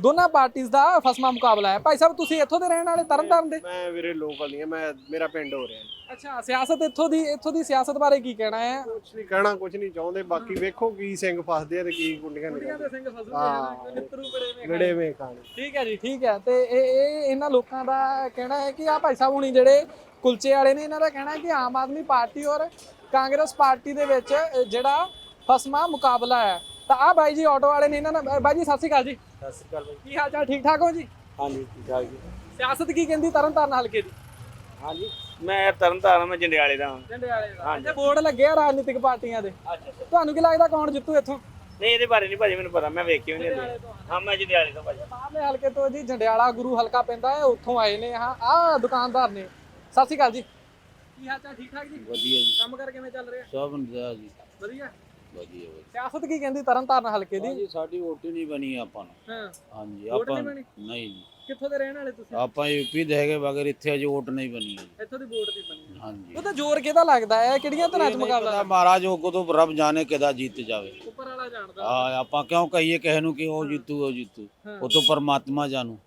ਦੋਨਾਂ ਪਾਰਟੀਆਂ ਦਾ ਫਸਮਾ ਮੁਕਾਬਲਾ ਹੈ। ਭਾਈ ਸਾਹਿਬ ਤੁਸੀਂ ਇੱਥੋਂ ਦੇ ਰਹਿਣ ਵਾਲੇ ਤਰਨਤਾਰਨ ਦੇ? ਮੈਂ ਵੀਰੇ ਲੋਕਲ ਨਹੀਂ ਮੈਂ ਮੇਰਾ ਪਿੰਡ ਹੋ ਰਿਹਾ। ਅੱਛਾ ਸਿਆਸਤ ਇੱਥੋਂ ਦੀ ਇੱਥੋਂ ਦੀ ਸਿਆਸਤ ਬਾਰੇ ਕੀ ਕਹਿਣਾ ਹੈ? ਕੁਝ ਨਹੀਂ ਕਹਿਣਾ ਕੁਝ ਨਹੀਂ ਚਾਹੁੰਦੇ ਬਾਕੀ ਵੇਖੋ ਕੀ ਸਿੰਘ ਫਸਦੇ ਆ ਤੇ ਕੀ ਗੁੰਡੀਆਂ ਕੁੜੀਆਂ ਦੇ ਸਿੰਘ ਫਸਦੇ ਹਾਂ। ਬੜੇ ਨੇ ਗੜੇ ਵੇ ਖਾਣੇ ਠੀਕ ਹੈ ਜੀ ਠੀਕ ਹੈ। ਤੇ ਇਹ ਇਹ ਇਹਨਾਂ ਲੋਕਾਂ ਦਾ ਕਹਿਣਾ ਹੈ ਕਿ ਆ ਭਾਈ ਸਾਹਿਬ ਹੁਣੀ ਜਿਹੜੇ ਕੁਲਚੇ ਵਾਲੇ ਨੇ ਇਹਨਾਂ ਦਾ ਕਹਿਣਾ ਹੈ ਕਿ ਆਮ ਆਦਮੀ ਪਾਰਟੀ ਔਰ ਕਾਂਗਰਸ ਪਾਰਟੀ ਦੇ ਵਿੱਚ ਅ, ਜਿਹੜਾ ਫਸਮਾ ਮੁਕਾਬਲਾ ਹੈ। ਤਾਂ ਆ ਬਾਈ ਜੀ ਆਟੋ ਵਾਲੇ ਨੇ ਇਹਨਾਂ ਨਾਲ ਬਾਈ ਜੀ ਸਤਿ ਸ਼੍ਰੀ ਅਕਾਲ ਜੀ। ਸਤਿ ਸ਼੍ਰੀ ਅਕਾਲ ਕੀ ਹਾਲ ਚਾਲ? ਠੀਕ ਠਾਕ ਹੋ ਜੀ? ਹਾਂਜੀ ਠੀਕ ਠਾਕ ਜੀ। ਸਿਆਸਤ ਕੀ ਕਹਿੰਦੀ ਤਰਨਤਾਰਨ ਹਲਕੇ ਦੀ? ਹਾਂਜੀ ਮੈਂ ਤਰਨਤਾਰਨ ਮੈਂ ਜੰਡਿਆਲੇ ਦਾ ਹਾਂ। ਜੰਡਿਆਲੇ ਦਾ। ਅੱਛਾ ਬੋਰਡ ਲੱਗੇ ਆ ਰਾਜਨੀਤਿਕ ਪਾਰਟੀਆਂ ਦੇ। ਤੁਹਾਨੂੰ ਕੀ ਲੱਗਦਾ ਕੌਣ ਜਿੱਤੂ ਇੱਥੋਂ? ਨਹੀਂ ਇਹਦੇ ਬਾਰੇ ਨਹੀਂ ਭਾਜੀ ਮੈਨੂੰ ਪਤਾ ਮੈਂ ਵੇਖਿਆ ਨਹੀਂ ਹਾਂ ਮੈਂ ਜੰਡਿਆਲੇ ਤੋਂ ਭਾਜੀ। ਬਾਹਰਲੇ ਹਲਕੇ ਤੋਂ ਜੀ ਜੰਡਿਆਲਾ ਗੁਰੂ ਹਲਕਾ ਪੈਂਦਾ ਹੈ ਉੱਥੋਂ ਆਏ ਨੇ ਹਾਂ ਆ ਦੁਕਾਨਦਾਰ ਨੇ। ਸਤਿ ਸ਼੍ਰੀ ਅਕਾਲ ਜੀ। ਕੀ ਹਾਲ ਚਾਲ? ਠੀਕ ਠਾਕ ਜੀ? ਵਧੀਆ ਜੀ। ਕੰਮ ਕਰ ਕਿਵੇਂ ਚੱਲ ਰਿਹਾ? ਸਭ ਵਧੀਆ ਜੀ। ਵਧੀਆ? ਵਧੀਆ ਵਧੀਆ। ਸਿਆਸਤ ਕੀ ਕਹਿੰਦੀ? ਤਰਨਤਾਰਨ ਹਲਕੇ ਦੀ? ਜੀ ਸਾਡੀ ਵੋਟ ਹੀ ਨਹੀਂ ਬਣੀ ਆਪਾਂ ਨੂੰ। ਹਾਂ। ਹਾਂਜੀ ਵੋਟ ਆਪਾਂ ਨਹੀਂ ਬਣੀ? ਨਹੀਂ ਜੀ। ਕਿੱਥੋਂ ਦੇ ਰਹਿਣ ਵਾਲੇ ਤੁਸੀਂ? ਆਪਾਂ ਯੂਪੀ ਦੇ ਹੈਗੇ ਮਗਰ ਇੱਥੇ ਅਜੇ ਵੋਟ ਨਹੀਂ ਬਣੀ ਹੈ ਜੀ। ਇੱਥੋਂ ਦੀ ਵੋਟ ਦੀ ਬਣੀ। ਹੈ। ਹਾਂਜੀ। ਉਹ ਤਾਂ ਜ਼ੋਰ ਕਿਹਦਾ ਲੱਗਦਾ ਹੈ? ਕਿਹੜੀਆਂ ਚ ਮੁਕਾਬਲਾ ਮਹਾਰਾਜ ਉਹ ਕਦੋਂ ਰੱਬ ਜਾਣੇ ਕਿਦਾ ਜਿੱਤ ਜਾਵੇ। ਉੱਪਰ ਵਾਲਾ ਜਾਣਦਾ। ਆ ਆਪਾਂ ਕਿਉਂ ਕਹੀਏ ਕਿਸੇ ਨੂੰ ਕਿ ਉਹ ਜਿੱਤੂ ਉਹ ਜਿੱਤੂ। ਹਾਂ। ਉਹ ਤੋਂ ਪਰਮਾਤਮਾ ਜਾਣੂ।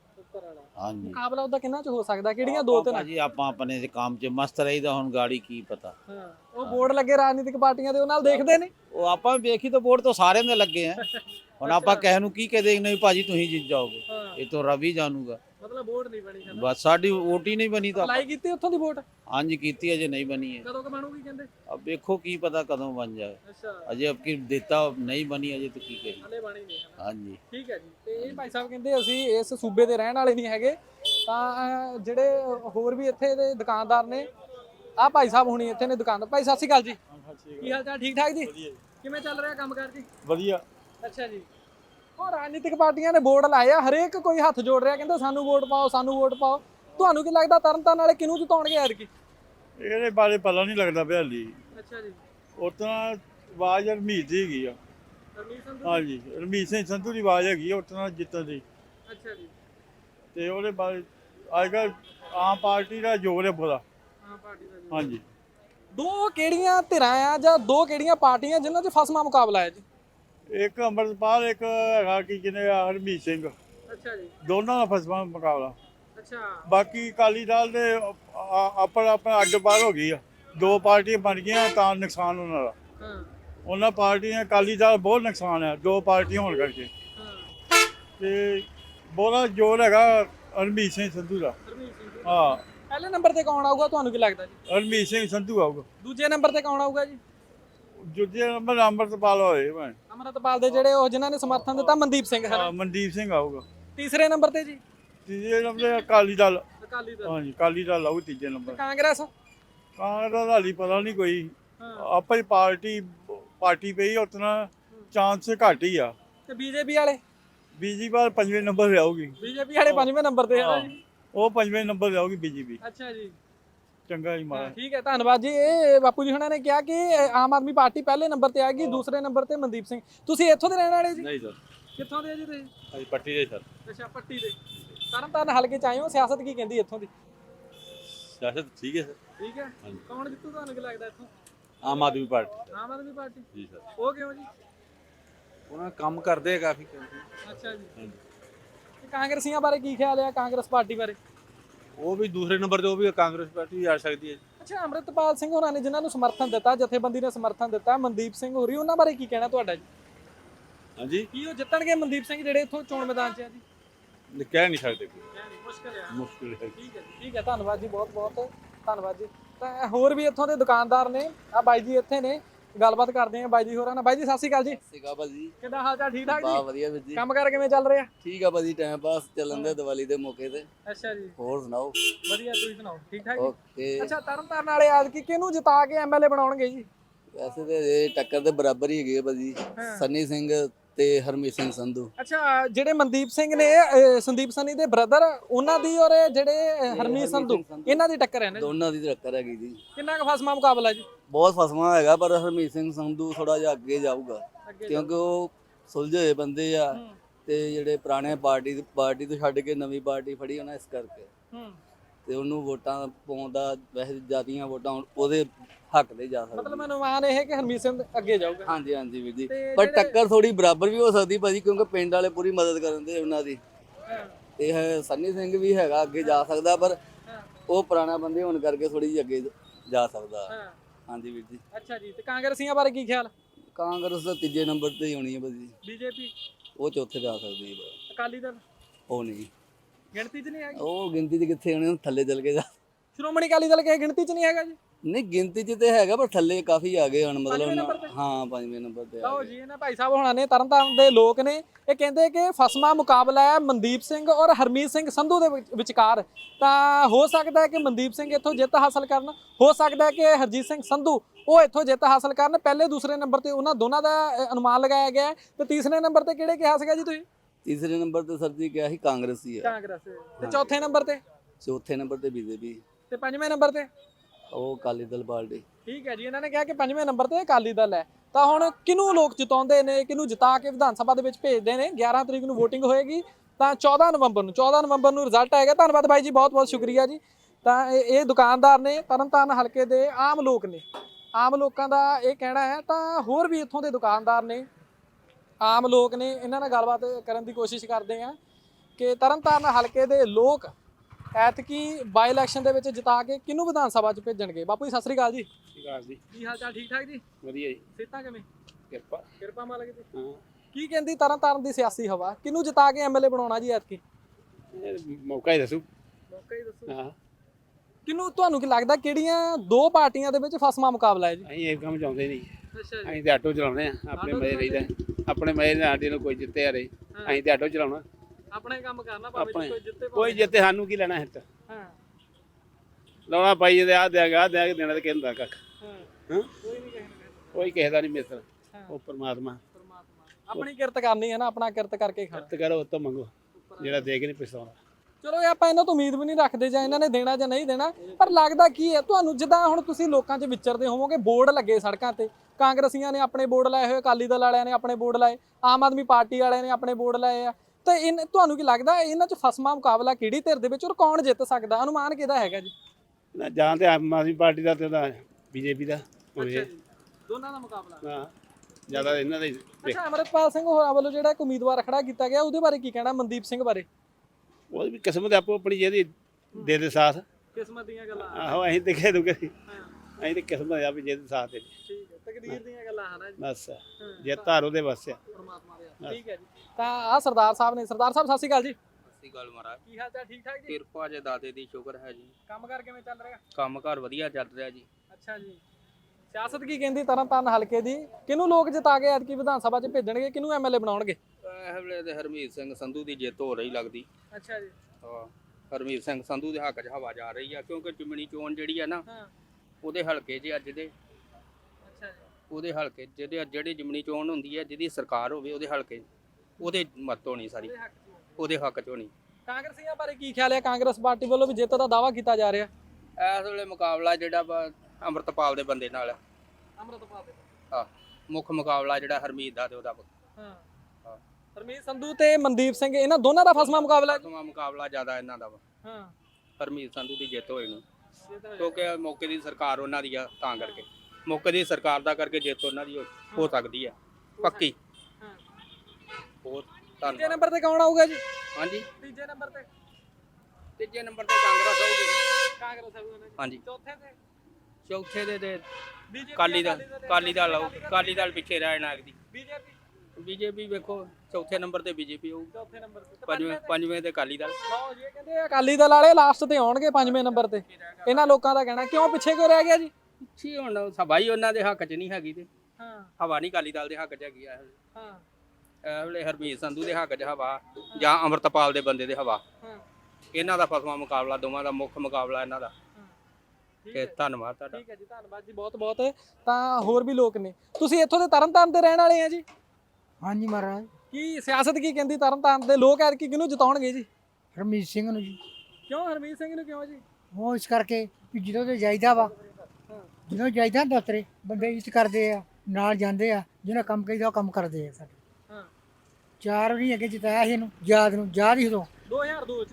ਹਾਂਜੀ। ਮੁਕਾਬਲਾ ਉਹਦਾ ਕਿੰਨਾ ਚ ਹੋ ਸਕਦਾ? ਕਿਹੜੀਆਂ ਦੋ ਤਿੰਨ? ਜੀ ਆਪਾਂ ਆਪਣੇ ਦੇ ਕੰਮ 'ਚ ਮਸਤ ਰਹੀਦਾ ਹੁਣ ਗਾੜੀ ਕੀ ਪਤਾ। ਹਾਂ ਉਹ ਬੋਰਡ ਲੱਗੇ ਰਾਜਨੀਤਿਕ ਪਾਰਟੀਆਂ ਦੇ ਉਹ ਨਾਲ ਦੇਖਦੇ ਨੇ। ਉਹ ਆਪਾਂ ਵੇਖੀ ਤਾਂ ਵੋਟ ਤਾਂ ਸਾਰਿਆਂ ਦੇ ਲੱਗੇ ਆ। ਹੁਣ ਆਪਾਂ ਕਿਸੇ ਨੂੰ ਕੀ ਕਹਦੇ ਨਹੀਂ ਭਾਜੀ ਤੁਸੀਂ ਜਿੱਤ ਜਾਓਗੇ। ਹਾਂ। ਇਹ ਤਾਂ ਹੀ ਜਾਣੂਗਾ। ਮਤਲਬ ਵੋਟ ਨਹੀਂ ਬਣੀ ਬਸ ਸਾਡੀ ਵੋਟ ਹੀ ਨਹੀਂ ਬਣੀ ਤਾਂ ਅਪਲਾਈ ਕੀਤੀ ਉੱਥੋਂ ਦੀ ਵੋਟ? ਹਾਂਜੀ ਕੀਤੀ ਅਜੇ ਨਹੀਂ ਬਣੀ ਹੈ। ਕਦੋਂ ਬਣੂਗੀ ਕਹਿੰਦੇ? ਅਬ ਵੇਖੋ ਕੀ ਪਤਾ ਕਦੋਂ ਬਣ ਜਾਵੇ। ਅੱਛਾ। ਅਜੇ ਅਬਕੀ ਦਿੱਤਾ ਨਹੀਂ ਬਣੀ ਅਜੇ ਤਾਂ ਕੀ ਕਰੀ ਹਲੇ ਬਣੀ ਨਹੀਂ ਹੈ। ਹਾਂਜੀ। ਠੀਕ ਹੈ ਜੀ। ਤੇ ਇਹ ਭਾਈ ਸਾਹਿਬ ਕਹਿੰਦੇ ਅਸੀਂ ਇਸ ਸੂਬੇ ਦੇ ਰਹਿਣ ਵਾਲੇ ਨਹੀਂ ਹੈਗੇ। ਤਾਂ ਜਿਹੜੇ ਹੋਰ ਵੀ ਇੱਥੇ ਦੇ ਦੁਕਾਨਦਾਰ ਨੇ ਆ ਭਾਈ ਸਾਹਿਬ ਹੁਣੀ ਇੱਥੇ ਨੇ ਦੁਕਾਨਦਾਰ। ਭਾਈ ਸਤਿ ਸ਼੍ਰੀ ਜੀ। ਕੀ ਹਾਲ ਚਾਲ? ਠੀਕ ਠਾਕ ਜੀ। ਕਿਵੇਂ ਚੱਲ ਰਿਹਾ ਕੰਮਕਾਰ ਜੀ? ਵਧੀਆ। ਅੱਛਾ ਜੀ। ਉਹ ਰਾਜਨੀਤਿਕ ਪਾਰਟੀਆਂ ਨੇ ਵੋਟ ਲਾਇਆ ਹਰੇਕ ਕੋਈ ਹੱਥ ਜੋੜ ਰਿਹਾ ਕਹਿੰਦਾ ਸਾਨੂੰ ਵੋਟ ਪਾਓ ਸਾਨੂੰ ਵੋਟ ਪਾਓ। ਤੁਹਾਨੂੰ ਕੀ ਲੱਗਦਾ ਤਰਨਤਾਰਨ ਵਾਲੇ ਕਿਹਨੂੰ ਜਿਤਾਉਣਗੇ ਐਤਕੀ? ਇਹਦੇ ਬਾਰੇ ਪਤਾ ਨਹੀਂ ਲੱਗਦਾ ਪਿਆ ਲਈ ਅੱਛਾ ਜੀ। ਉਤਨਾ ਆਵਾਜ਼ ਰਮੀਤ ਦੀ ਹੈਗੀ ਆ। ਰਮੀਤ ਸੰਧੂ ਹਾਂਜੀ ਰਮੀਤ ਸਿੰਘ ਸੰਧੂ ਦੀ ਆਵਾਜ਼ ਹੈਗੀ ਆ ਉਤਨਾ ਜਿੱਤਣ ਦੀ। ਅੱਛਾ ਜੀ। ਤੇ ਉਹਦੇ ਬਾਰੇ ਅੱਜ ਕੱਲ੍ਹ ਆਮ ਪਾਰਟੀ ਦਾ ਜੋਰ ਹੈ ਬੜਾ। ਹਾਂ ਪਾਰਟੀ ਦਾ ਜੀ। ਹਾਂਜੀ। ਦੋ ਕਿਹੜੀਆਂ ਧਿਰਾਂ ਆ ਜਾਂ ਦੋ ਕਿਹੜੀਆਂ ਪਾਰਟੀਆਂ ਜਿਨ੍ਹਾਂ 'ਚ ਫਸਮਾ ਮੁਕਾਬਲਾ ਹੈ ਜੀ? ਇੱਕ ਅੰਮ੍ਰਿਤਪਾਲ ਇੱਕ ਹੈਗਾ ਕੀ ਜਿਹਨੇ ਆ ਹਰਮੀਤ ਸਿੰਘ। ਅੱਛਾ ਜੀ। ਦੋਨਾਂ ਦਾ ਫਸਵਾ ਮੁਕਾਬਲਾ। ਬਾਕੀ ਅਕਾਲੀ ਦਲ ਦੇ ਆਪਣਾ ਆਪਣਾ ਅੱਡ ਬਾਹਰ ਹੋ ਗਈ ਆ। ਦੋ ਪਾਰਟੀਆਂ ਬਣ ਗਈਆਂ ਤਾਂ ਨੁਕਸਾਨ ਉਹਨਾਂ ਦਾ। ਹਾਂ। ਉਹਨਾਂ ਪਾਰਟੀਆਂ ਅਕਾਲੀ ਦਲ ਬਹੁਤ ਨੁਕਸਾਨ ਹੈ ਦੋ ਪਾਰਟੀਆਂ ਹੋਣ ਕਰਕੇ। ਤੇ ਬਹੁਤਾ ਜੋਰ ਹੈਗਾ ਹਰਮੀਤ ਸਿੰਘ ਸੰਧੂ ਦਾ। ਹਾਂ। ਪਹਿਲੇ ਨੰਬਰ ਤੇ ਕੌਣ ਆਊਗਾ ਤੁਹਾਨੂੰ ਕੀ ਲੱਗਦਾ ਜੀ? ਹਰਮੀਤ ਸਿੰਘ ਸੰਧੂ ਆਊਗਾ। ਦੂਜੇ ਨੰਬਰ ਤੇ ਕੌਣ ਆਊਗਾ ਜੀ? ਦੂਜੇ ਨੰਬਰ ਅੰਮ੍ਰਿਤਪਾਲ ਹੋਏ ਮੈਂ ਅਮਰਤਪਾਲ ਦੇ ਜਿਹੜੇ ਉਹ ਜਿਨ੍ਹਾਂ ਨੇ ਸਮਰਥਨ ਦਿੱਤਾ ਮਨਦੀਪ ਸਿੰਘ ਹੈ ਹਾਂ, ਮਨਦੀਪ ਸਿੰਘ ਆਊਗਾ। ਤੀਸਰੇ ਨੰਬਰ ਤੇ ਜੀ? ਤੀਜੇ ਨੰਬਰ ਅਕਾਲੀ ਦਲ। ਅਕਾਲੀ ਦਲ। ਹਾਂਜੀ ਅਕਾਲੀ ਦਲ ਆਊ ਤੀਜੇ ਨੰਬਰ। ਕਾਂਗਰਸ? ਕਾਂਗਰਸ ਦਾ ਹਾਲੀ ਪਤਾ ਨਹੀਂ ਕੋਈ। ਆਪਾਂ ਹੀ ਪਾਰਟੀ ਪਾਰਟੀ ਪਈ ਉਤਨਾ ਚਾਂਸ ਘੱਟ ਹੀ ਆ। ਤੇ ਬੀਜੇਪੀ ਵਾਲੇ? ਬੀਜੀ ਵਾਰ ਪੰਜਵੇਂ ਨੰਬਰ ਤੇ ਆਊਗੀ। ਬੀਜੇਪੀ ਵਾਲੇ ਪੰਜਵੇਂ ਨੰਬਰ ਤੇ ਜੀ? ਉਹ ਪੰਜਵੇਂ ਨੰਬਰ ਤੇ ਆਊਗੀ ਬੀਜੇਪੀ। ਅੱਛਾ ਜੀ। ਚੰਗਾ ਜੀ ਹਾਂ, ਮਾਰਾ ਠੀਕ ਹੈ ਧੰਨਵਾਦ ਜੀ। ਇਹ ਬਾਪੂ ਜੀ ਹੁਣਾਂ ਨੇ ਕਿਹਾ ਕਿ ਆਮ ਆਦਮੀ ਪਾਰਟੀ ਪਹਿਲੇ ਨੰਬਰ ਤੇ ਆਏਗੀ ਦੂਸਰੇ ਨੰਬਰ ਤੇ ਮਨਦੀਪ ਸਿੰਘ। ਤੁਸੀਂ ਇੱਥੋਂ ਦੇ ਰਹਿਣ ਵਾਲੇ ਜੀ? ਨਹੀਂ ਸਰ। ਕਿੱਥੋਂ ਦੇ ਜੀ ਤੁਸੀਂ? ਅਸੀਂ ਪੱਟੀ ਦੇ ਸਰ। ਅੱਛਾ ਪੱਟੀ ਦੇ। ਤਰਨਤਾਰਨ ਹਲਕੇ ਚ ਆਏ ਹੋ ਸਿਆਸਤ ਕੀ ਕਹਿੰਦੀ ਇੱਥੋਂ ਦੀ? ਸਿਆਸਤ ਠੀਕ ਹੈ ਸਰ। ਠੀਕ ਹੈ। ਕੌਣ ਜਿੱਤੂ ਤੁਹਾਨੂੰ ਕੀ ਲੱਗਦਾ ਇੱਥੋਂ? Aam Aadmi party Aam Aadmi party? ਜੀ ਸਰ। ਉਹ ਕਿਉਂ ਜੀ? ਉਹਨਾਂ ਕੰਮ ਕਰਦੇ ਆ ਕਾਫੀ ਅੱਛਾ ਜੀ। ਤੇ ਕਾਂਗਰਸੀਆਂ ਬਾਰੇ ਕੀ ਖਿਆਲ ਹੈ ਕਾਂਗਰਸ ਪਾਰਟੀ ਬਾਰੇ? ਉਹ ਵੀ ਦੂਸਰੇ ਨੰਬਰ ਤੇ ਉਹ ਵੀ ਕਾਂਗਰਸ ਪਾਰਟੀ ਆ ਸਕਦੀ ਹੈ ਅੱਛਾ ਅੰਮ੍ਰਿਤਪਾਲ ਸਿੰਘ ਹੋਰਾਂ ਨੇ ਜਿਨ੍ਹਾਂ ਨੂੰ ਸਮਰਥਨ ਦਿੱਤਾ ਜਥੇਬੰਦੀ ਨੇ ਸਮਰਥਨ ਦਿੱਤਾ ਮਨਦੀਪ ਸਿੰਘ ਹੋਰੀ ਉਹਨਾਂ ਬਾਰੇ ਕੀ ਕਹਿਣਾ ਤੁਹਾਡਾ ਜੀ? ਹਾਂਜੀ। ਕੀ ਉਹ ਜਿੱਤਣਗੇ ਮਨਦੀਪ ਸਿੰਘ ਜਿਹੜੇ ਇੱਥੋਂ ਚੋਣ ਮੈਦਾਨ 'ਚ ਆ ਜੀ? ਕਹਿ ਨਹੀਂ ਸਕਦੇ ਕੋਈ। ਮੁਸ਼ਕਲ ਹੈ। ਮੁਸ਼ਕਿਲ ਹੈ। ਠੀਕ ਹੈ ਜੀ, ਠੀਕ ਹੈ ਧੰਨਵਾਦ ਜੀ ਬਹੁਤ ਬਹੁਤ ਧੰਨਵਾਦ ਜੀ। ਤਾਂ ਹੋਰ ਵੀ ਇੱਥੋਂ ਦੇ ਦੁਕਾਨਦਾਰ ਨੇ ਆ ਬਾਈ ਜੀ ਇੱਥੇ ਨੇ ਗੱਲਬਾਤ ਕਰਦੇ ਆ ਬਾਈ ਜੀ ਹੋਰਾਂ ਨਾਲ। ਬਾਈ ਜੀ ਸਤਿ ਸ਼੍ਰੀ ਅਕਾਲ ਜੀ। ਸਿਕਾ ਭਾਜੀ ਕਿੱਦਾਂ ਹਾਲ ਚਾਲ ਠੀਕ ਠਾਕ ਬਾ ਜੀ ਵਧੀਆ ਵੀਰ ਜੀ। ਕੰਮ ਕਾਰ ਕਿਵੇਂ ਚੱਲ ਰਿਹਾ? ਠੀਕ ਆ ਭਾਜੀ ਟਾਈਮ ਪਾਸ ਚੱਲਣ ਦੇ ਦੀਵਾਲੀ ਦੇ ਮੌਕੇ ਤੇ। ਅੱਛਾ ਜੀ। ਹੋਰ ਸੁਣਾਓ? ਵਧੀਆ ਤੁਸੀਂ ਸੁਣਾਓ? ਠੀਕ ਠਾਕ ਜੀ? ਓਕੇ। ਅੱਛਾ ਤਰਨਤਾਰਨ ਵਾਲੇ ਐਤਕੀ ਕਿਹਨੂੰ ਜਿਤਾ ਕੇ ਐਮਐਲਏ ਬਣਾਉਣਗੇ ਜੀ? ਵੈਸੇ ਤੇ ਇਹ ਟੱਕਰ ਦੇ ਬਰਾਬਰ ਹੀ ਹੈਗੇ ਆ ਭਾਜੀ ਹਾਂ। ਸੰਨੀ ਸਿੰਘ ਤੇ ਹਰਮੀਤ ਸਿੰਘ ਸੰਧੂ। ਅੱਛਾ ਜਿਹੜੇ ਮਨਦੀਪ ਸਿੰਘ ਨੇ ਅਹ, ਸੰਦੀਪ ਸਨੀ ਦੇ ਬ੍ਰਦਰ ਉਹਨਾਂ ਦੀ ਔਰ ਇਹ ਜਿਹੜੇ ਅਹ, ਹਰਮੀਤ ਸੰਧੂ ਇਹਨਾਂ ਦੀ ਟੱਕਰ ਹੈ ਨਾ ਜੀ? ਦੋਨਾਂ ਦੀ ਟੱਕਰ ਹੈਗੀ ਜੀ। ਕਿੰਨਾ ਕੁ ਫਸਮਾ ਮੁਕਾਬਲਾ ਜੀ? ਬਹੁਤ ਫਸਵਾ ਹੈਗਾ ਪਰ ਹਰਮੀਤ ਸਿੰਘ ਸੰਧੂ ਥੋੜਾ ਜਿਹਾ ਅੱਗੇ ਜਾਊਗਾ। ਕਿਉਂਕਿ ਉਹ ਸੁਲਝੇ ਹੋਏ ਬੰਦੇ ਆ। ਤੇ ਜਿਹੜੇ ਪੁਰਾਣੇ ਪਾਰਟੀ ਪਾਰਟੀ ਤੋਂ ਛੱਡ ਕੇ ਨਵੀਂ ਪਾਰਟੀ ਫੜੀ ਉਹਨਾਂ ਇਸ ਕਰਕੇ। ਹੂੰ। ਤੇ ਉਹਨੂੰ ਵੋਟਾਂ ਪਾਉਣ ਦਾ ਵੈਸੇ ਜਾਤੀਆਂ ਵੋਟਾਂ ਉਹਦੇ ਹੱਕ ਤੇ ਜਾ ਮਤਲਬ ਸਕਦੀਆਂ ਅਨੁਮਾਨ ਇਹ ਹੈ ਕਿ ਹਰਮੀਤ ਸਿੰਘ ਅੱਗੇ ਜਾਊਗਾ। ਹਾਂਜੀ ਹਾਂਜੀ ਵੀਰ ਜੀ। ਤੇ ਪਰ ਜਿਹੜੇ- ਟੱਕਰ ਥੋੜੀ ਬਰਾਬਰ ਵੀ ਹੋ ਸਕਦੀ ਭਾਜੀ ਕਿਉਂਕਿ ਪਿੰਡ ਵਾਲੇ ਪੂਰੀ ਮਦਦ ਕਰਨ ਦੇ ਉਹਨਾਂ ਦੀ। ਇਹ ਸੰਨੀ ਸਿੰਘ ਵੀ ਹੈਗਾ ਅੱਗੇ ਜਾ ਸਕਦਾ ਪਰ ਉਹ ਪੁਰਾਣਾ ਬੰਦੇ ਹੋਣ ਕਰਕੇ ਥੋੜੀ ਜਿਹੀ ਅੱਗੇ ਜਾ ਸਕਦਾ। ਹਾਂ। ਹਾਂਜੀ ਵੀਰ ਜੀ। ਅੱਛਾ ਜੀ ਤੇ ਕਾਂਗਰਸੀਆਂ ਬਾਰੇ ਕੀ ਖਿਆਲ? ਕਾਂਗਰਸ ਦਾ ਤੀਜੇ ਨੰਬਰ ਤੇ ਹੀ ਹੋਣੀ ਹੈ ਭਾਜੀ। ਬੀਜੇਪੀ? ਉਹ ਚੌਥੇ ਤੇ ਆ ਸਕਦੀ ਹੈ। ਅਕਾਲੀ ਦਲ? ਉਹ ਨਹੀਂ। ਗਿਣਤੀ 'ਚ ਨਹੀਂ ਹੈਗੀ? ਉਹ ਗਿਣਤੀ 'ਚ ਕਿੱਥੇ ਹੋਣੀ ਥੱਲੇ ਚੱਲ ਕੇ ਜਾ। ਸ਼੍ਰੋਮਣੀ ਅਕਾਲੀ ਦਲ ਕਿਸੇ ਗਿਣਤੀ 'ਚ ਨਹੀਂ ਹੈਗਾ ਜੀ? ਨਹੀਂ ਗਿਣਤੀ 'ਚ ਤੇ ਹੈਗਾ ਪਰ ਥੱਲੇ ਕਾਫੀ ਆ ਗਏ ਹੁਣ ਮਤਲਬ? ਹਾਂ ਪੰਜਵੇਂ ਨੰਬਰ ਤੇ ਲਓ ਗਏ। ਜੀ ਇਹਨਾਂ ਭਾਈ ਸਾਹਿਬ ਹੋਣਾ ਨੇ ਤਰਨਤਾਰਨ ਦੇ ਲੋਕ ਨੇ। ਇਹ ਕਹਿੰਦੇ ਕਿ ਫਸਮਾ ਮੁਕਾਬਲਾ ਹੈ ਮਨਦੀਪ ਸਿੰਘ ਔਰ ਹਰਮੀਤ ਸਿੰਘ ਸੰਧੂ ਦੇ ਵਿਚ- ਵਿਚਕਾਰ। ਤਾਂ ਹੋ ਸਕਦਾ ਹੈ ਕਿ ਮਨਦੀਪ ਸਿੰਘ ਇੱਥੋਂ ਜਿੱਤ ਹਾਸਲ ਕਰਨ। ਹੋ ਸਕਦਾ ਹੈ ਕਿ ਹਰਜੀਤ ਸਿੰਘ ਸੰਧੂ ਉਹ ਇੱਥੋਂ ਜਿੱਤ ਹਾਸਲ ਕਰਨ। ਪਹਿਲੇ ਦੂਸਰੇ ਨੰਬਰ ਤੇ ਉਹਨਾਂ ਦੋਨਾਂ ਦਾ ਅਨੁਮਾਨ ਲਗਾਇਆ ਗਿਆ ਤੇ ਤੀਸਰੇ ਨੰਬਰ ਤੇ ਕਿਹੜੇ ਕਿਹਾ ਸੀਗਾ ਜੀ ਤੁਸੀਂ? ਤੀਸਰੇ ਨੰਬਰ ਤੇ ਸਰ ਜੀ ਕਿਹਾ ਸੀ ਕਾਂਗਰਸ ਹੀ ਹੈ। ਕਾਂਗਰਸ। ਤੇ ਚੌਥੇ ਨੰਬਰ ਤੇ? ਚੌਥੇ ਨੰਬਰ ਤੇ ਬੀਜੇਪੀ। ਤੇ ਪੰਜਵੇਂ ਨੰਬਰ ਤੇ? ਉਹ ਅਕਾਲੀ ਦਲ ਪਾਰਟੀ। ਠੀਕ ਹੈ ਜੀ ਇਹਨਾਂ ਨੇ ਕਿਹਾ ਕਿ ਪੰਜਵੇਂ ਨੰਬਰ ਤੇ ਅਕਾਲੀ ਦਲ ਹੈ। ਤਾਂ ਹੁਣ ਕਿਹਨੂੰ ਲੋਕ ਜਿਤਾਉਂਦੇ ਨੇ ਕਿਹਨੂੰ ਜਿਤਾ ਕੇ ਵਿਧਾਨ ਸਭਾ ਦੇ ਵਿੱਚ ਭੇਜਦੇ ਨੇ? 11 ਤਰੀਕ ਨੂੰ VOTING ਹੋਏਗੀ ਤਾਂ 14 ਨਵੰਬਰ ਨੂੰ 14 ਨਵੰਬਰ ਨੂੰ ਰਿਜ਼ਲਟ ਆਏਗਾ। ਧੰਨਵਾਦ ਬਾਈ ਜੀ ਬਹੁਤ ਬਹੁਤ ਸ਼ੁਕਰੀਆ ਜੀ। ਤਾਂ ਇਹ ਇਹ ਦੁਕਾਨਦਾਰ ਨੇ ਤਰਨਤਾਰਨ ਹਲਕੇ ਦੇ ਆਮ ਲੋਕ ਨੇ। ਆਮ ਲੋਕਾਂ ਦਾ ਇਹ ਕਹਿਣਾ ਹੈ ਤਾਂ ਹੋਰ ਵੀ ਇੱਥੋਂ ਦੇ ਦੁਕਾਨਦਾਰ ਨੇ ਆਮ ਲੋਕ ਨੇ ਇਹਨਾਂ ਨਾਲ ਗੱਲਬਾਤ ਕਰਨ ਦੀ ਕੋਸ਼ਿਸ਼ ਕਰਦੇ ਆ ਕਿ ਤਰਨਤਾਰਨ ਹਲਕੇ ਦੇ ਲੋਕ ਐਤਕੀ ਬਾਈ ਇਲੈਕਸ਼ਨ ਦੇ ਵਿੱਚ ਜਿਤਾ ਕੇ ਕਿਹਨੂੰ ਵਿਧਾਨ ਸਭਾ 'ਚ ਭੇਜਣਗੇ? ਬਾਪੂ ਜੀ ਸਤਿ ਸ੍ਰੀ ਅਕਾਲ ਜੀ। ਜੀ। ਕੀ ਹਾਲ ਚਾਲ? ਠੀਕ ਠਾਕ ਜੀ? ਵਧੀਆ ਜੀ। ਸਿੱਧਾ ਕਿਵੇਂ? ਕਿਰਪਾ। ਕਿਰਪਾ ਮਾਲਕ ਦੀ। ਹਾਂ। ਕੀ ਕਹਿੰਦੀ ਤਰਨ ਤਾਰਨ ਦੀ ਸਿਆਸੀ ਹਵਾ? ਕਿਹਨੂੰ ਜਿਤਾ ਕੇ ਐਮਐਲਏ ਬਣਾਉਣਾ ਜੀ ਐਤਕੀ? ਮੌਕਾ ਹੀ ਦੱਸੂ। ਮੌਕਾ ਹੀ ਦੱਸੋ। ਹਾਂ। ਕਿਹਨੂੰ ਤੁਹਾਨੂੰ ਕੀ ਲੱਗਦਾ ਕਿਹੜੀਆਂ ਦੋ ਪਾਰਟੀਆਂ ਦੇ ਵਿੱਚ ਫਸਮਾ ਮੁਕਾਬਲਾ ਹੈ ਜੀ? ਅਸੀਂ ਇਹ ਕੰਮ ਚਾਹੁੰਦੇ ਨਹੀਂ। ਅੱਛਾ ਅਸੀਂ ਤੇ ਆਟੋ ਚਲਾਉਂਦੇ ਆ ਆਪਣੇ ਮਜ਼ੇ ਰਹੀਦਾ। ਆਪਣੇ ਮਜ਼ੇ ਨਾਲ ਆਂਟੀ ਨੂੰ ਕੋਈ ਜਿੱਤੇ ਆ ਰਹੀ ਅਸੀਂ ਤੇ ਆਟੋ ਚਲਾਉਣਾ। ਆਪਣੇ ਕੰਮ ਕਰਨਾ ਭਾਵੇਂ ਆਪਣੇ। ਕੋਈ ਜਿੱਤੇ ਕੋਈ ਜਿੱਤੇ। ਸਾਨੂੰ ਕੀ ਲੈਣਾ ਹੈ ਤਾਂ ਹਾਂ। ਲਾਉਣਾ ਪਾਈ ਜਿਹਦੇ ਆ ਦਿਆਂਗੇ ਆ ਦਿਆਂਗੇ ਦੇਣਾ ਤੇ ਕਹਿੰਦਾ ਕੱਖ ਹਾਂ। ਹਾਂ? ਕੋਈ ਨਹੀਂ ਕਹਿਣਾ ਕੋਈ ਕਿਸੇ ਦਾ ਨਹੀਂ ਮਿਸਰ ਹਾਂ। ਉਹ ਪਰਮਾਤਮਾ। ਪਰਮਾਤਮਾ। ਆਪਣੀ ਕਿਰਤ ਕਰਨੀ ਹੈ ਨਾ ਆਪਣਾ ਕਿਰਤ ਕਰਕੇ ਖਾਣਾ ਤੇ ਕਰੋ ਉਹ ਤੋਂ ਮੰਗੋ। ਜਿਹੜਾ ਦੇ ਕੇ ਨਹੀਂ ਪਛਤਾਉਂਦਾ ਚਲੋ ਇਹ ਆਪਾਂ ਇਹਨਾਂ ਤੋਂ ਉਮੀਦ ਵੀ ਨਹੀਂ ਰੱਖਦੇ ਜਾਂ ਇਹਨਾਂ ਨੇ ਦੇਣਾ ਜਾਂ ਨਹੀਂ ਦੇਣਾ ਪਰ ਲੱਗਦਾ ਕੀ ਹੈ ਤੁਹਾਨੂੰ ਜਿੱਦਾਂ ਹੁਣ ਤੁਸੀਂ ਲੋਕਾਂ 'ਚ ਵਿਚਰਦੇ ਹੋਵੋਗੇ ਬੋਰਡ ਲੱਗੇ ਸੜਕਾਂ ਤੇ। ਕਾਂਗਰਸੀਆਂ ਨੇ ਆਪਣੇ ਬੋਰਡ ਲਾਏ ਹੋਏ ਅਕਾਲੀ ਦਲ ਵਾਲਿਆਂ ਨੇ ਆਪਣੇ ਬੋਰਡ ਲਾਏ ਆਮ ਆਦਮੀ ਪਾਰਟੀ ਵਾਲਿਆਂ ਨੇ ਆਪਣੇ ਬੋਰਡ ਲਾਏ ਆ। ਤਾਂ ਇਹ ਤੁਹਾਨੂੰ ਕੀ ਲੱਗਦਾ ਇਹਨਾਂ 'ਚ ਫਸਮਾ ਮੁਕਾਬਲਾ ਕਿਹੜੀ ਧਿਰ ਦੇ ਵਿੱਚ ਔਰ ਕੌਣ ਜਿੱਤ ਸਕਦਾ? ਅਨੁਮਾਨ ਕਿਹਦਾ ਹੈਗਾ ਜੀ? ਨਾ ਜਾਂ ਤੇ ਆਮ ਆਦਮੀ ਪਾਰਟੀ ਦਾ ਤੇ ਉਹਦਾ ਬੀਜੇਪੀ ਦਾ ਹੋਵੇ ਦੋਨਾਂ ਦਾ ਮੁਕਾਬਲਾ। ਹਾਂ ਜ਼ਿਆਦਾ ਇਹਨਾਂ ਦਾ ਹੀ ਅੱਛਾ ਅਮਰਤਪਾਲ ਸਿੰਘ ਹੋਰਾਂ ਵੱਲੋਂ ਜਿਹੜਾ ਇੱਕ ਉਮੀਦਵਾਰ ਖੜਾ ਕੀਤਾ ਗਿਆ ਉਹਦੇ ਬਾਰੇ ਕੀ ਕਹਿਣਾ ਮਨਦੀਪ ਸਿੰਘ ਬਾਰੇ? ਉਹਦੀ ਵੀ ਕਿਸਮਤ ਆਪੋ ਆਪਣੀ ਜਿਹਦੀ ਦੇ ਦੇ ਸਾਥ। ਕਿਸਮਤ ਦੀਆਂ ਗੱਲਾਂ। ਆਹੋ ਅਸੀਂ ਕਹਿ ਦੂਗੇ। ਅਸੀਂ ਤੇ ਕਿਸਮਤ ਆ ਵੀ ਜਿਹਦੇ ਸਾਥ ਦੇ। ਠੀਕ ਤਕਦੀਰ ਦੀਆਂ ਗੱਲਾਂ ਹਨ ਜੀ। ਬਸ ਜੇ ਧਾਰ ਉਹਦੇ ਬਸ ਆ। ਪਰਮਾਤਮਾ ਦੇ ਠੀਕ ਹੈ ਜੀ। ਤਾਂ ਆ ਸਰਦਾਰ ਸਾਹਿਬ ਨੇ ਸਰਦਾਰ ਸਾਹਿਬ ਸਤਿ ਸ਼੍ਰੀ ਅਕਾਲ ਜੀ। ਅਸੀਂ ਗੱਲ ਮਹਾਰਾਜ। ਕੀ ਹਾਲ ਚਾਲ ਠੀਕ ਠਾਕ ਜੀ? ਕਿਰਪਾ ਜੇ ਦਾਤੇ ਦੀ ਸ਼ੁਕਰ ਹੈ ਜੀ। ਕੰਮ ਕਰ ਕਿਵੇਂ ਚੱਲ ਰਿਹਾ? ਕੰਮ ਘਰ ਵਧੀਆ ਚੱਲ ਰਿਹਾ ਜੀ। ਅੱਛਾ ਜੀ। ਸਿਆਸਤ ਕੀ ਕਹਿੰਦੀ ਤਰਨ ਤਾਰਨ ਹਲਕੇ ਦੀ? ਕਿਹਨੂੰ ਲੋਕ ਜਿਤਾ ਕੇ ਐਤਕੀ ਵਿਧਾਨ ਸਭਾ 'ਚ ਭੇਜਣਗੇ ਕਿਹਨੂੰ ਐਮਐਲਏ ਬਣਾਉਣਗੇ? ਇਹ ਵੇਲੇ ਤੇ ਹਰਮੀਤ ਸਿੰਘ ਸੰਧੂ ਦੀ ਜਿੱਤ ਹੋ ਰਹੀ ਲੱਗਦੀ। ਅੱਛਾ ਜੀ। ਹਾਂ ਹਰਮੀਤ ਸਿੰਘ ਸੰਧੂ ਦੇ ਹੱਕ 'ਚ ਹਵਾ ਜਾ ਰਹੀ ਆ ਕਿਉਂਕਿ ਚੁੰਮਣੀ ਚੋਣ ਜਿਹੜੀ ਆ ਨਾ ਹਾਂ। ਉਹਦੇ ਹਲਕੇ 'ਚ ਅੱਜ ਦੇ। ਉਹਦੇ ਹਲਕੇ 'ਚ ਜਿਹਦੇ ਜਿਹੜੀ ਜਿਮਣੀ ਚੋਣ ਹੁੰਦੀ ਹੈ ਜਿਹਦੀ ਸਰਕਾਰ ਹੋਵੇ ਉਹਦੇ ਹਲਕੇ ਉਹਦੇ ਮਤ ਹੋਣੀ ਸਾਰੀ। ਉਹਦੇ ਹੱਕ 'ਚ ਹੋਣਾ। ਕਾਂਗਰਸੀਆਂ ਬਾਰੇ ਕੀ ਖਿਆਲ ਹੈ? ਕਾਂਗਰਸ ਪਾਰਟੀ ਵੱਲੋਂ ਵੀ ਜਿੱਤ ਦਾ ਦਾਵਾ ਕੀਤਾ ਜਾ ਰਿਹਾ। ਇਸ ਵੇਲੇ ਮੁਕਾਬਲਾ ਜਿਹੜਾ ਵਾ ਅੰਮ੍ਰਿਤਪਾਲ ਦੇ ਬੰਦੇ ਨਾਲ ਆ। ਅਮਰਤਪਾਲ ਦੇ ਹਾਂ ਮੁੱਖ ਮੁਕਾਬਲਾ ਜਿਹੜਾ ਹਰਮੀਤ ਦਾ ਤੇ ਉਹਦਾ। ਹਾਂ। ਹਾਂ। ਹਰਮੀਤ ਸੰਧੂ ਤੇ ਮਨਦੀਪ ਸਿੰਘ ਇਹਨਾਂ ਦੋਨਾਂ ਦਾ ਫਸਮਾ ਮੁਕਾਬਲਾ ਜੀ? ਫਸਵਾਂ ਮੁਕਾਬਲਾ ਜ਼ਿਆਦਾ ਇਹਨਾਂ ਦਾ ਵਾ। ਹਾਂ। ਹਰਮੀਤ ਸੰਧੂ ਦੀ ਜਿੱਤ ਹੋਈ ਨੂੰ। ਕਿਉਂਕਿ ਮੌਕੇ ਦੀ ਸਰਕਾਰ ਉਹਨਾਂ ਦੀ ਆ ਤਾਂ ਕਰਕੇ। ਮੌਕੇ ਦੀ ਸਰਕਾਰ ਦਾ ਕਰਕੇ ਜਿੱਤ ਉਹਨਾਂ ਦੀ ਹੋ- ਹੋ। ਸਕਦੀ ਹੈ ਪੱਕੀ। ਹਾਂ। ਹੋਰ ਤੀਜੇ ਧੰਨਵਾਦ ਨੰਬਰ ਤੇ ਕੌਣ ਆਊਗਾ ਜੀ? ਹਾਂਜੀ। ਤੀਜੇ ਨੰਬਰ ਤੇ। ਤੀਜੇ ਨੰਬਰ ਤੇ ਕਾਂਗਰਸ ਆਊਗੀ ਕਾਂਗਰਸ ਆਊਗਾ ਨਾ ਜੀ। ਹਾਂਜੀ। ਚੌਥੇ ਤੇ। ਚੌਥੇ ਦੇ ਤੇ ਬੀਜੇਪੀ ਕਾਲੀ ਦਲ ਕਾਲੀ ਦਲ ਆਊ। ਕਾਲੀ ਦਲ ਪਿੱਛੇ ਰਹਿਣ ਲੱਗਦੀ ਬੀਜੇਪੀ। ਬੀਜੇਪੀ ਵੇਖੋ ਚੌਥੇ ਨੰਬਰ ਤੇ ਬੀਜੇਪੀ ਹੋਊ ਚੌਥੇ ਨੰਬਰ ਤੇ। ਤੇ ਪੰਜਵੇਂ ਪੰਜਵੇਂ ਤੇ ਅਕਾਲੀ ਦਲ। ਲਓ ਜੀ ਇਹ ਕਹਿੰਦੇ ਅਕਾਲੀ ਦਲ ਵਾਲੇ ਲਾਸਟ ਤੇ ਆਉਣਗੇ ਪੰਜਵੇਂ ਨੰਬਰ ਤੇ। ਇਹਨਾਂ ਲੋਕਾਂ ਦਾ ਕਹਿਣਾ ਕਿਉਂ ਪਿੱਛੇ ਕਿਉਂ ਰਹਿ ਗਿਆ ਜੀ? ਛੀ ਹੁਣ ਸਭਾਈ ਉਹਨਾਂ ਦੇ ਹੱਕ 'ਚ ਨਹੀਂ ਹੈਗੀ ਤੇ। ਹਾਂ। ਹਵਾ ਨਹੀਂ ਅਕਾਲੀ ਦਲ ਦੇ ਹੱਕ 'ਚ ਹੈਗੀ ਆ। ਹਾਂ। ਇਹ ਵੇਲੇ ਹਰਮੀਤ ਸੰਧੂ ਦੇ ਹੱਕ 'ਚ ਹਵਾ ਜਾਂ ਅਮਰਤਪਾਲ ਦੇ ਬੰਦੇ ਦੇ ਹਵਾ। ਹਾਂ। ਇਹਨਾਂ ਦਾ ਫਸਵਾ ਮੁਕਾਬਲਾ ਦੋਵਾਂ ਦਾ ਮੁੱਖ ਮੁਕਾਬਲਾ ਇਹਨਾਂ ਦਾ। ਠੀਕ ਤੇ ਹੈ। ਧੰਨਵਾਦ ਤੁਹਾਡਾ। ਠੀਕ ਹੈ ਜੀ ਧੰਨਵਾਦ ਜੀ ਬਹੁਤ ਬਹੁਤ। ਤਾਂ ਹੋਰ ਵੀ ਲੋਕ ਨੇ। ਤੁਸੀਂ ਇੱਥੋਂ ਦੇ ਤਰਨਤਾਰਨ ਦੇ ਰਹਿਣ ਵਾਲੇ ਆ ਜੀ? ਹਾਂਜੀ ਮਹਾਰਾਜ। ਕੀ ਸਿਆਸਤ ਕੀ ਕਹਿੰਦੀ ਤਰਨਤਾਰਨ ਦੇ? ਲੋਕ ਐਤਕੀ ਕਿਹਨੂੰ ਜਿਤਾਉਣਗੇ ਜੀ? ਹਰਮੀਤ ਸਿੰਘ ਨੂੰ ਜੀ। ਕਿਉਂ ਹਰਮੀਤ ਸਿੰਘ ਨੂੰ ਕਿਉਂ ਜੀ? ਉਹ ਇਸ ਕਰਕੇ ਵੀ ਜਦੋਂ ਤੇ ਜਾਈਦਾ ਵਾ ਜਦੋਂ ਜਾਈਦਾ ਦਫ਼ਤਰੇ ਬੰਦੇ ਇੱਜ਼ਤ ਕਰਦੇ ਆ ਨਾਲ ਜਾਂਦੇ ਆ ਜਿਹਨਾਂ ਕੰਮ ਕਹੀਦਾ ਉਹ ਕੰਮ ਕਰਦੇ ਆ ਸਾਡੇ। ਹਾਂ। ਚਾਰ ਵਾਰੀ ਅੱਗੇ ਜਿਤਾਇਆ ਸੀ ਇਹਨੂੰ ਯਾਦ ਨੂੰ ਯਾਦ ਹੀ ਉਦੋਂ। 2002 ਚ।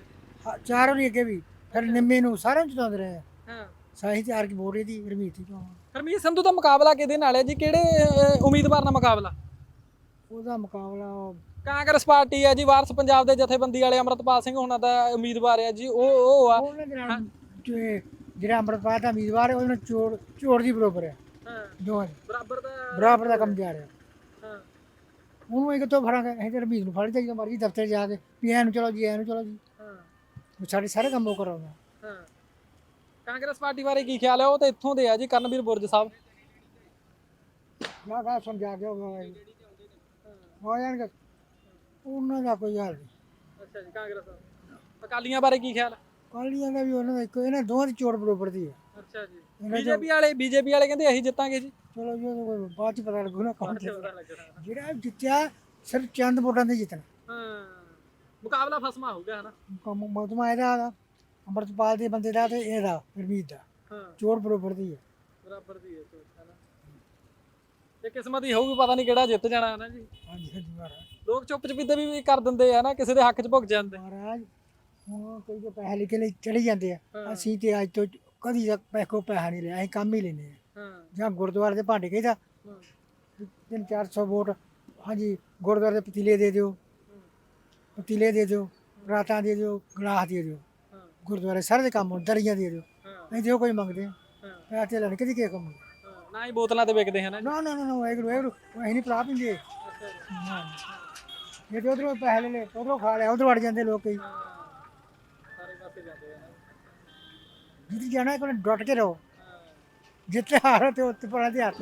ਹਾਂ, ਚਾਰ ਵਾਰੀ ਅੱਗੇ ਵੀ ਫਿਰ ਨਿੰਮੇ ਨੂੰ ਸਾਰਿਆਂ ਨੂੰ ਜਿਤਾਉਂਦੇ ਰਹੇ ਆ। ਹਾਂ। ਸਾਹੀ ਤਿਆਰ ਕੀ ਬੋਲ ਰਹੀ ਦੀ ਹਰਮੀਤ ਹੀ ਤੋਂ ਹਰਮੀਤ ਸੰਧੂ ਦਾ ਮੁਕਾਬਲਾ ਕਿਹਦੇ ਨਾਲ ਹੈ ਜੀ? ਕਿਹੜੇ ਅਹ, ਉਮੀਦਵਾਰ ਨਾਲ ਮੁਕਾਬਲਾ? ਉਹਦਾ ਮੁਕਾਬਲਾ ਉਹ ਕਾਂਗਰਸ ਪਾਰਟੀ ਹੈ ਜੀ ਵਾਰਸ ਪੰਜਾਬ ਦੇ ਜਥੇਬੰਦੀ ਵਾਲੇ ਅਮਰਤਪਾਲ ਸਿੰਘ ਉਹਨਾਂ ਦਾ ਉਮੀਦਵਾਰ ਹੈ ਜੀ ਉਹ ਉਹ ਆ। ਉਹਨਾਂ ਦੇ ਨਾਲ ਜੇ- ਜਿਹੜਾ ਅੰਮ੍ਰਿਤਪਾਲ ਦਾ ਉਮੀਦਵਾਰ ਹੈ ਉਹਨਾਂ ਚੋੜ ਚੋੜ ਦੀ ਬਰੋਬਰ ਹੈ। ਹਾਂ। ਦੋਵਾਂ ਦੀ। ਬਰਾਬਰ ਦਾ ਬਰਾਬਰ ਦਾ ਕੰਮ ਜਾ ਰਿਹਾ ਹਾਂ। ਉਹਨੂੰ ਇੱਕ ਤੋਂ ਫੜਾਂਗੇ ਅਸੀਂ ਤੇ ਰਮੀਤ ਨੂੰ ਫੜ ਜਾਈਦਾ ਮਰਜ਼ੀ ਦਫ਼ਤਰ ਜਾ ਕੇ ਵੀ ਐਨੂੰ ਚਲੋ ਜੀ ਐਨੂੰ ਚਲੋ ਜੀ। ਹਾਂ। ਉਹ ਸਾਡੇ ਸਾਰੇ ਕੰਮ ਉਹ ਕਰਾਉਂਦਾ ਹਾਂ। ਕਾਂਗਰਸ ਪਾਰਟੀ ਬਾਰੇ ਕੀ ਖਿਆਲ ਹੈ? ਉਹ ਤਾਂ ਇੱਥੋਂ ਦੇ ਆ ਜੀ ਕਰਨਵੀਰ ਬੁਰਜ ਸਾਹਿਬ। ਮੈਂ ਕਹਾ ਸਮਝਾ ਕੇ ਉਹ ਹੋ। ਜਾਣਗੇ। ਉਹਨਾਂ ਦਾ ਕੋਈ ਹਾਲ ਨਹੀਂ। ਅੱਛਾ ਜੀ ਕਾਂਗਰਸ ਅਕਾਲੀਆਂ ਬਾਰੇ ਕੀ ਖਿਆਲ ਹੈ? ਕਾਲੀਆਂ ਦਾ ਵੀ ਉਹਨਾਂ ਦਾ ਇੱਕੋ ਇਹਨਾਂ ਦੋਵਾਂ ਦੀ ਚੋੜ ਬਰੋਬਰ ਦੀ ਹੈ। ਅੱਛਾ ਜੀ। ਬੀਜੇਪੀ ਵਾਲੇ ਬੀਜੇਪੀ ਵਾਲੇ ਕਹਿੰਦੇ ਅਸੀਂ ਜਿੱਤਾਂਗੇ ਜੀ। ਚਲੋ ਜੀ ਉਹ ਕੋਈ ਬਾਅਦ ਚ ਪਤਾ ਲੱਗੂ ਨਾ ਕੌਣ ਜਿੱਤਦਾ ਜਿਹੜਾ ਜਿੱਤਿਆ ਸਿਰਫ ਚੰਦ ਵੋਟਾਂ ਦੇ ਜਿੱਤਣਾ। ਹਾਂ। ਮੁਕਾਬਲਾ ਫਸਮਾ ਹੋਊਗਾ ਹਨਾ? ਕੰਮ ਮੌਤਮਾ ਇਹਦਾ ਅੰਮ੍ਰਿਤਪਾਲ ਦੇ ਬੰਦੇ ਦਾ ਤੇ ਇਹਦਾ ਹਰਮੀਤ ਦਾ। ਹਾਂ। ਚੋੜ ਬਰੋਬਰ ਦੀ ਹੈ। ਬਰਾਬਰ ਦੀ ਹੈ ਸੋਚ ਹਨਾ? ਇਹ ਕਿਸਮਤ ਹੀ ਹੋਊਗੀ ਪਤਾ ਨਹੀਂ ਕਿਹੜਾ ਜਿੱਤ ਜਾਣਾ ਹੈ ਨਾ ਜੀ? ਹਾਂਜੀ ਹਾਂਜੀ ਮਹਾਰਾਜ। ਲੋਕ ਚੁੱਪ ਚਪੀਤੇ ਵੀ ਵੀ ਕਰ ਦਿੰਦੇ ਆ ਨਾ ਕਿਸੇ ਦੇ ਹੱਕ 'ਚ ਭੁੱਗ ਜਾਂਦੇ। ਮਹਾਰਾਜ ਹੁਣ ਕੋਈ ਜੋ ਪੈਸੇ ਲੈ ਕੇ ਲਈ ਚਲੇ ਜਾਂਦੇ ਆ। ਅਸੀਂ ਤੇ ਅੱਜ ਤੋਂ ਕਦੀ ਤੱਕ ਪੈਸੇ ਕੋ ਪੈਸਾ ਨਹੀਂ ਲਿਆ ਅਸੀਂ ਕੰਮ ਹੀ ਲੈਨੇ ਆ। ਹਾਂ। ਜਾਂ ਗੁਰਦੁਆਰੇ ਦੇ ਭਾਂਡੇ ਕਹੀਦਾ। ਤਿੰਨ ਚਾਰ ਸੌ ਵੋਟ ਹਾਂਜੀ ਗੁਰਦੁਆਰੇ ਦੇ ਪਤੀਲੇ ਦੇ ਦਿਓ। ਪਤੀਲੇ ਦੇ ਦਿਓ ਰਾਤਾਂ ਦੇ ਦਿਓ ਗਲਾਸ ਦੇ ਦਿਓ। ਗੁਰਦੁਆਰੇ ਸਾਰੇ ਦੇ ਕੰਮ ਦਰੀਆਂ ਦੇ ਦਿਓ। ਨਹੀਂ ਦਿਓ ਕੋਈ ਮੰਗਦੇ ਪੈਸੇ ਲੈਣ ਕਿਹਦੀ ਕੀ ਕੰਮ। ਨਾ ਹੀ ਬੋਤਲਾਂ ਤੇ ਵਿਕਦੇ ਹਨ ਨਾ ਨਾ ਨਾ ਨਾ ਵਾਹਿਗੁਰੂ ਵਾਹਿਗੁਰੂ ਅਸੀਂ ਨਹੀਂ ਪਲਾ ਪਿੰਦੇ ਹਾਂ। ਜੇ ਤੇ ਉਧਰੋਂ ਪੈਸੇ ਲੈ ਲੈ ਉਧਰੋਂ ਖਾ ਲਿਆ ਉਧਰ ਵੜ ਜਾਂਦੇ ਲੋਕ ਕਈ। ਜਿੱਥੇ ਜਾਣਾ ਕੋਲ ਡਟ ਕੇ ਰਹੋ ਜਿੱਥੇ ਹਾਰ ਤੇ ਉੱਤੇ ਪਰਾਂ ਦੇ ਹੱਥ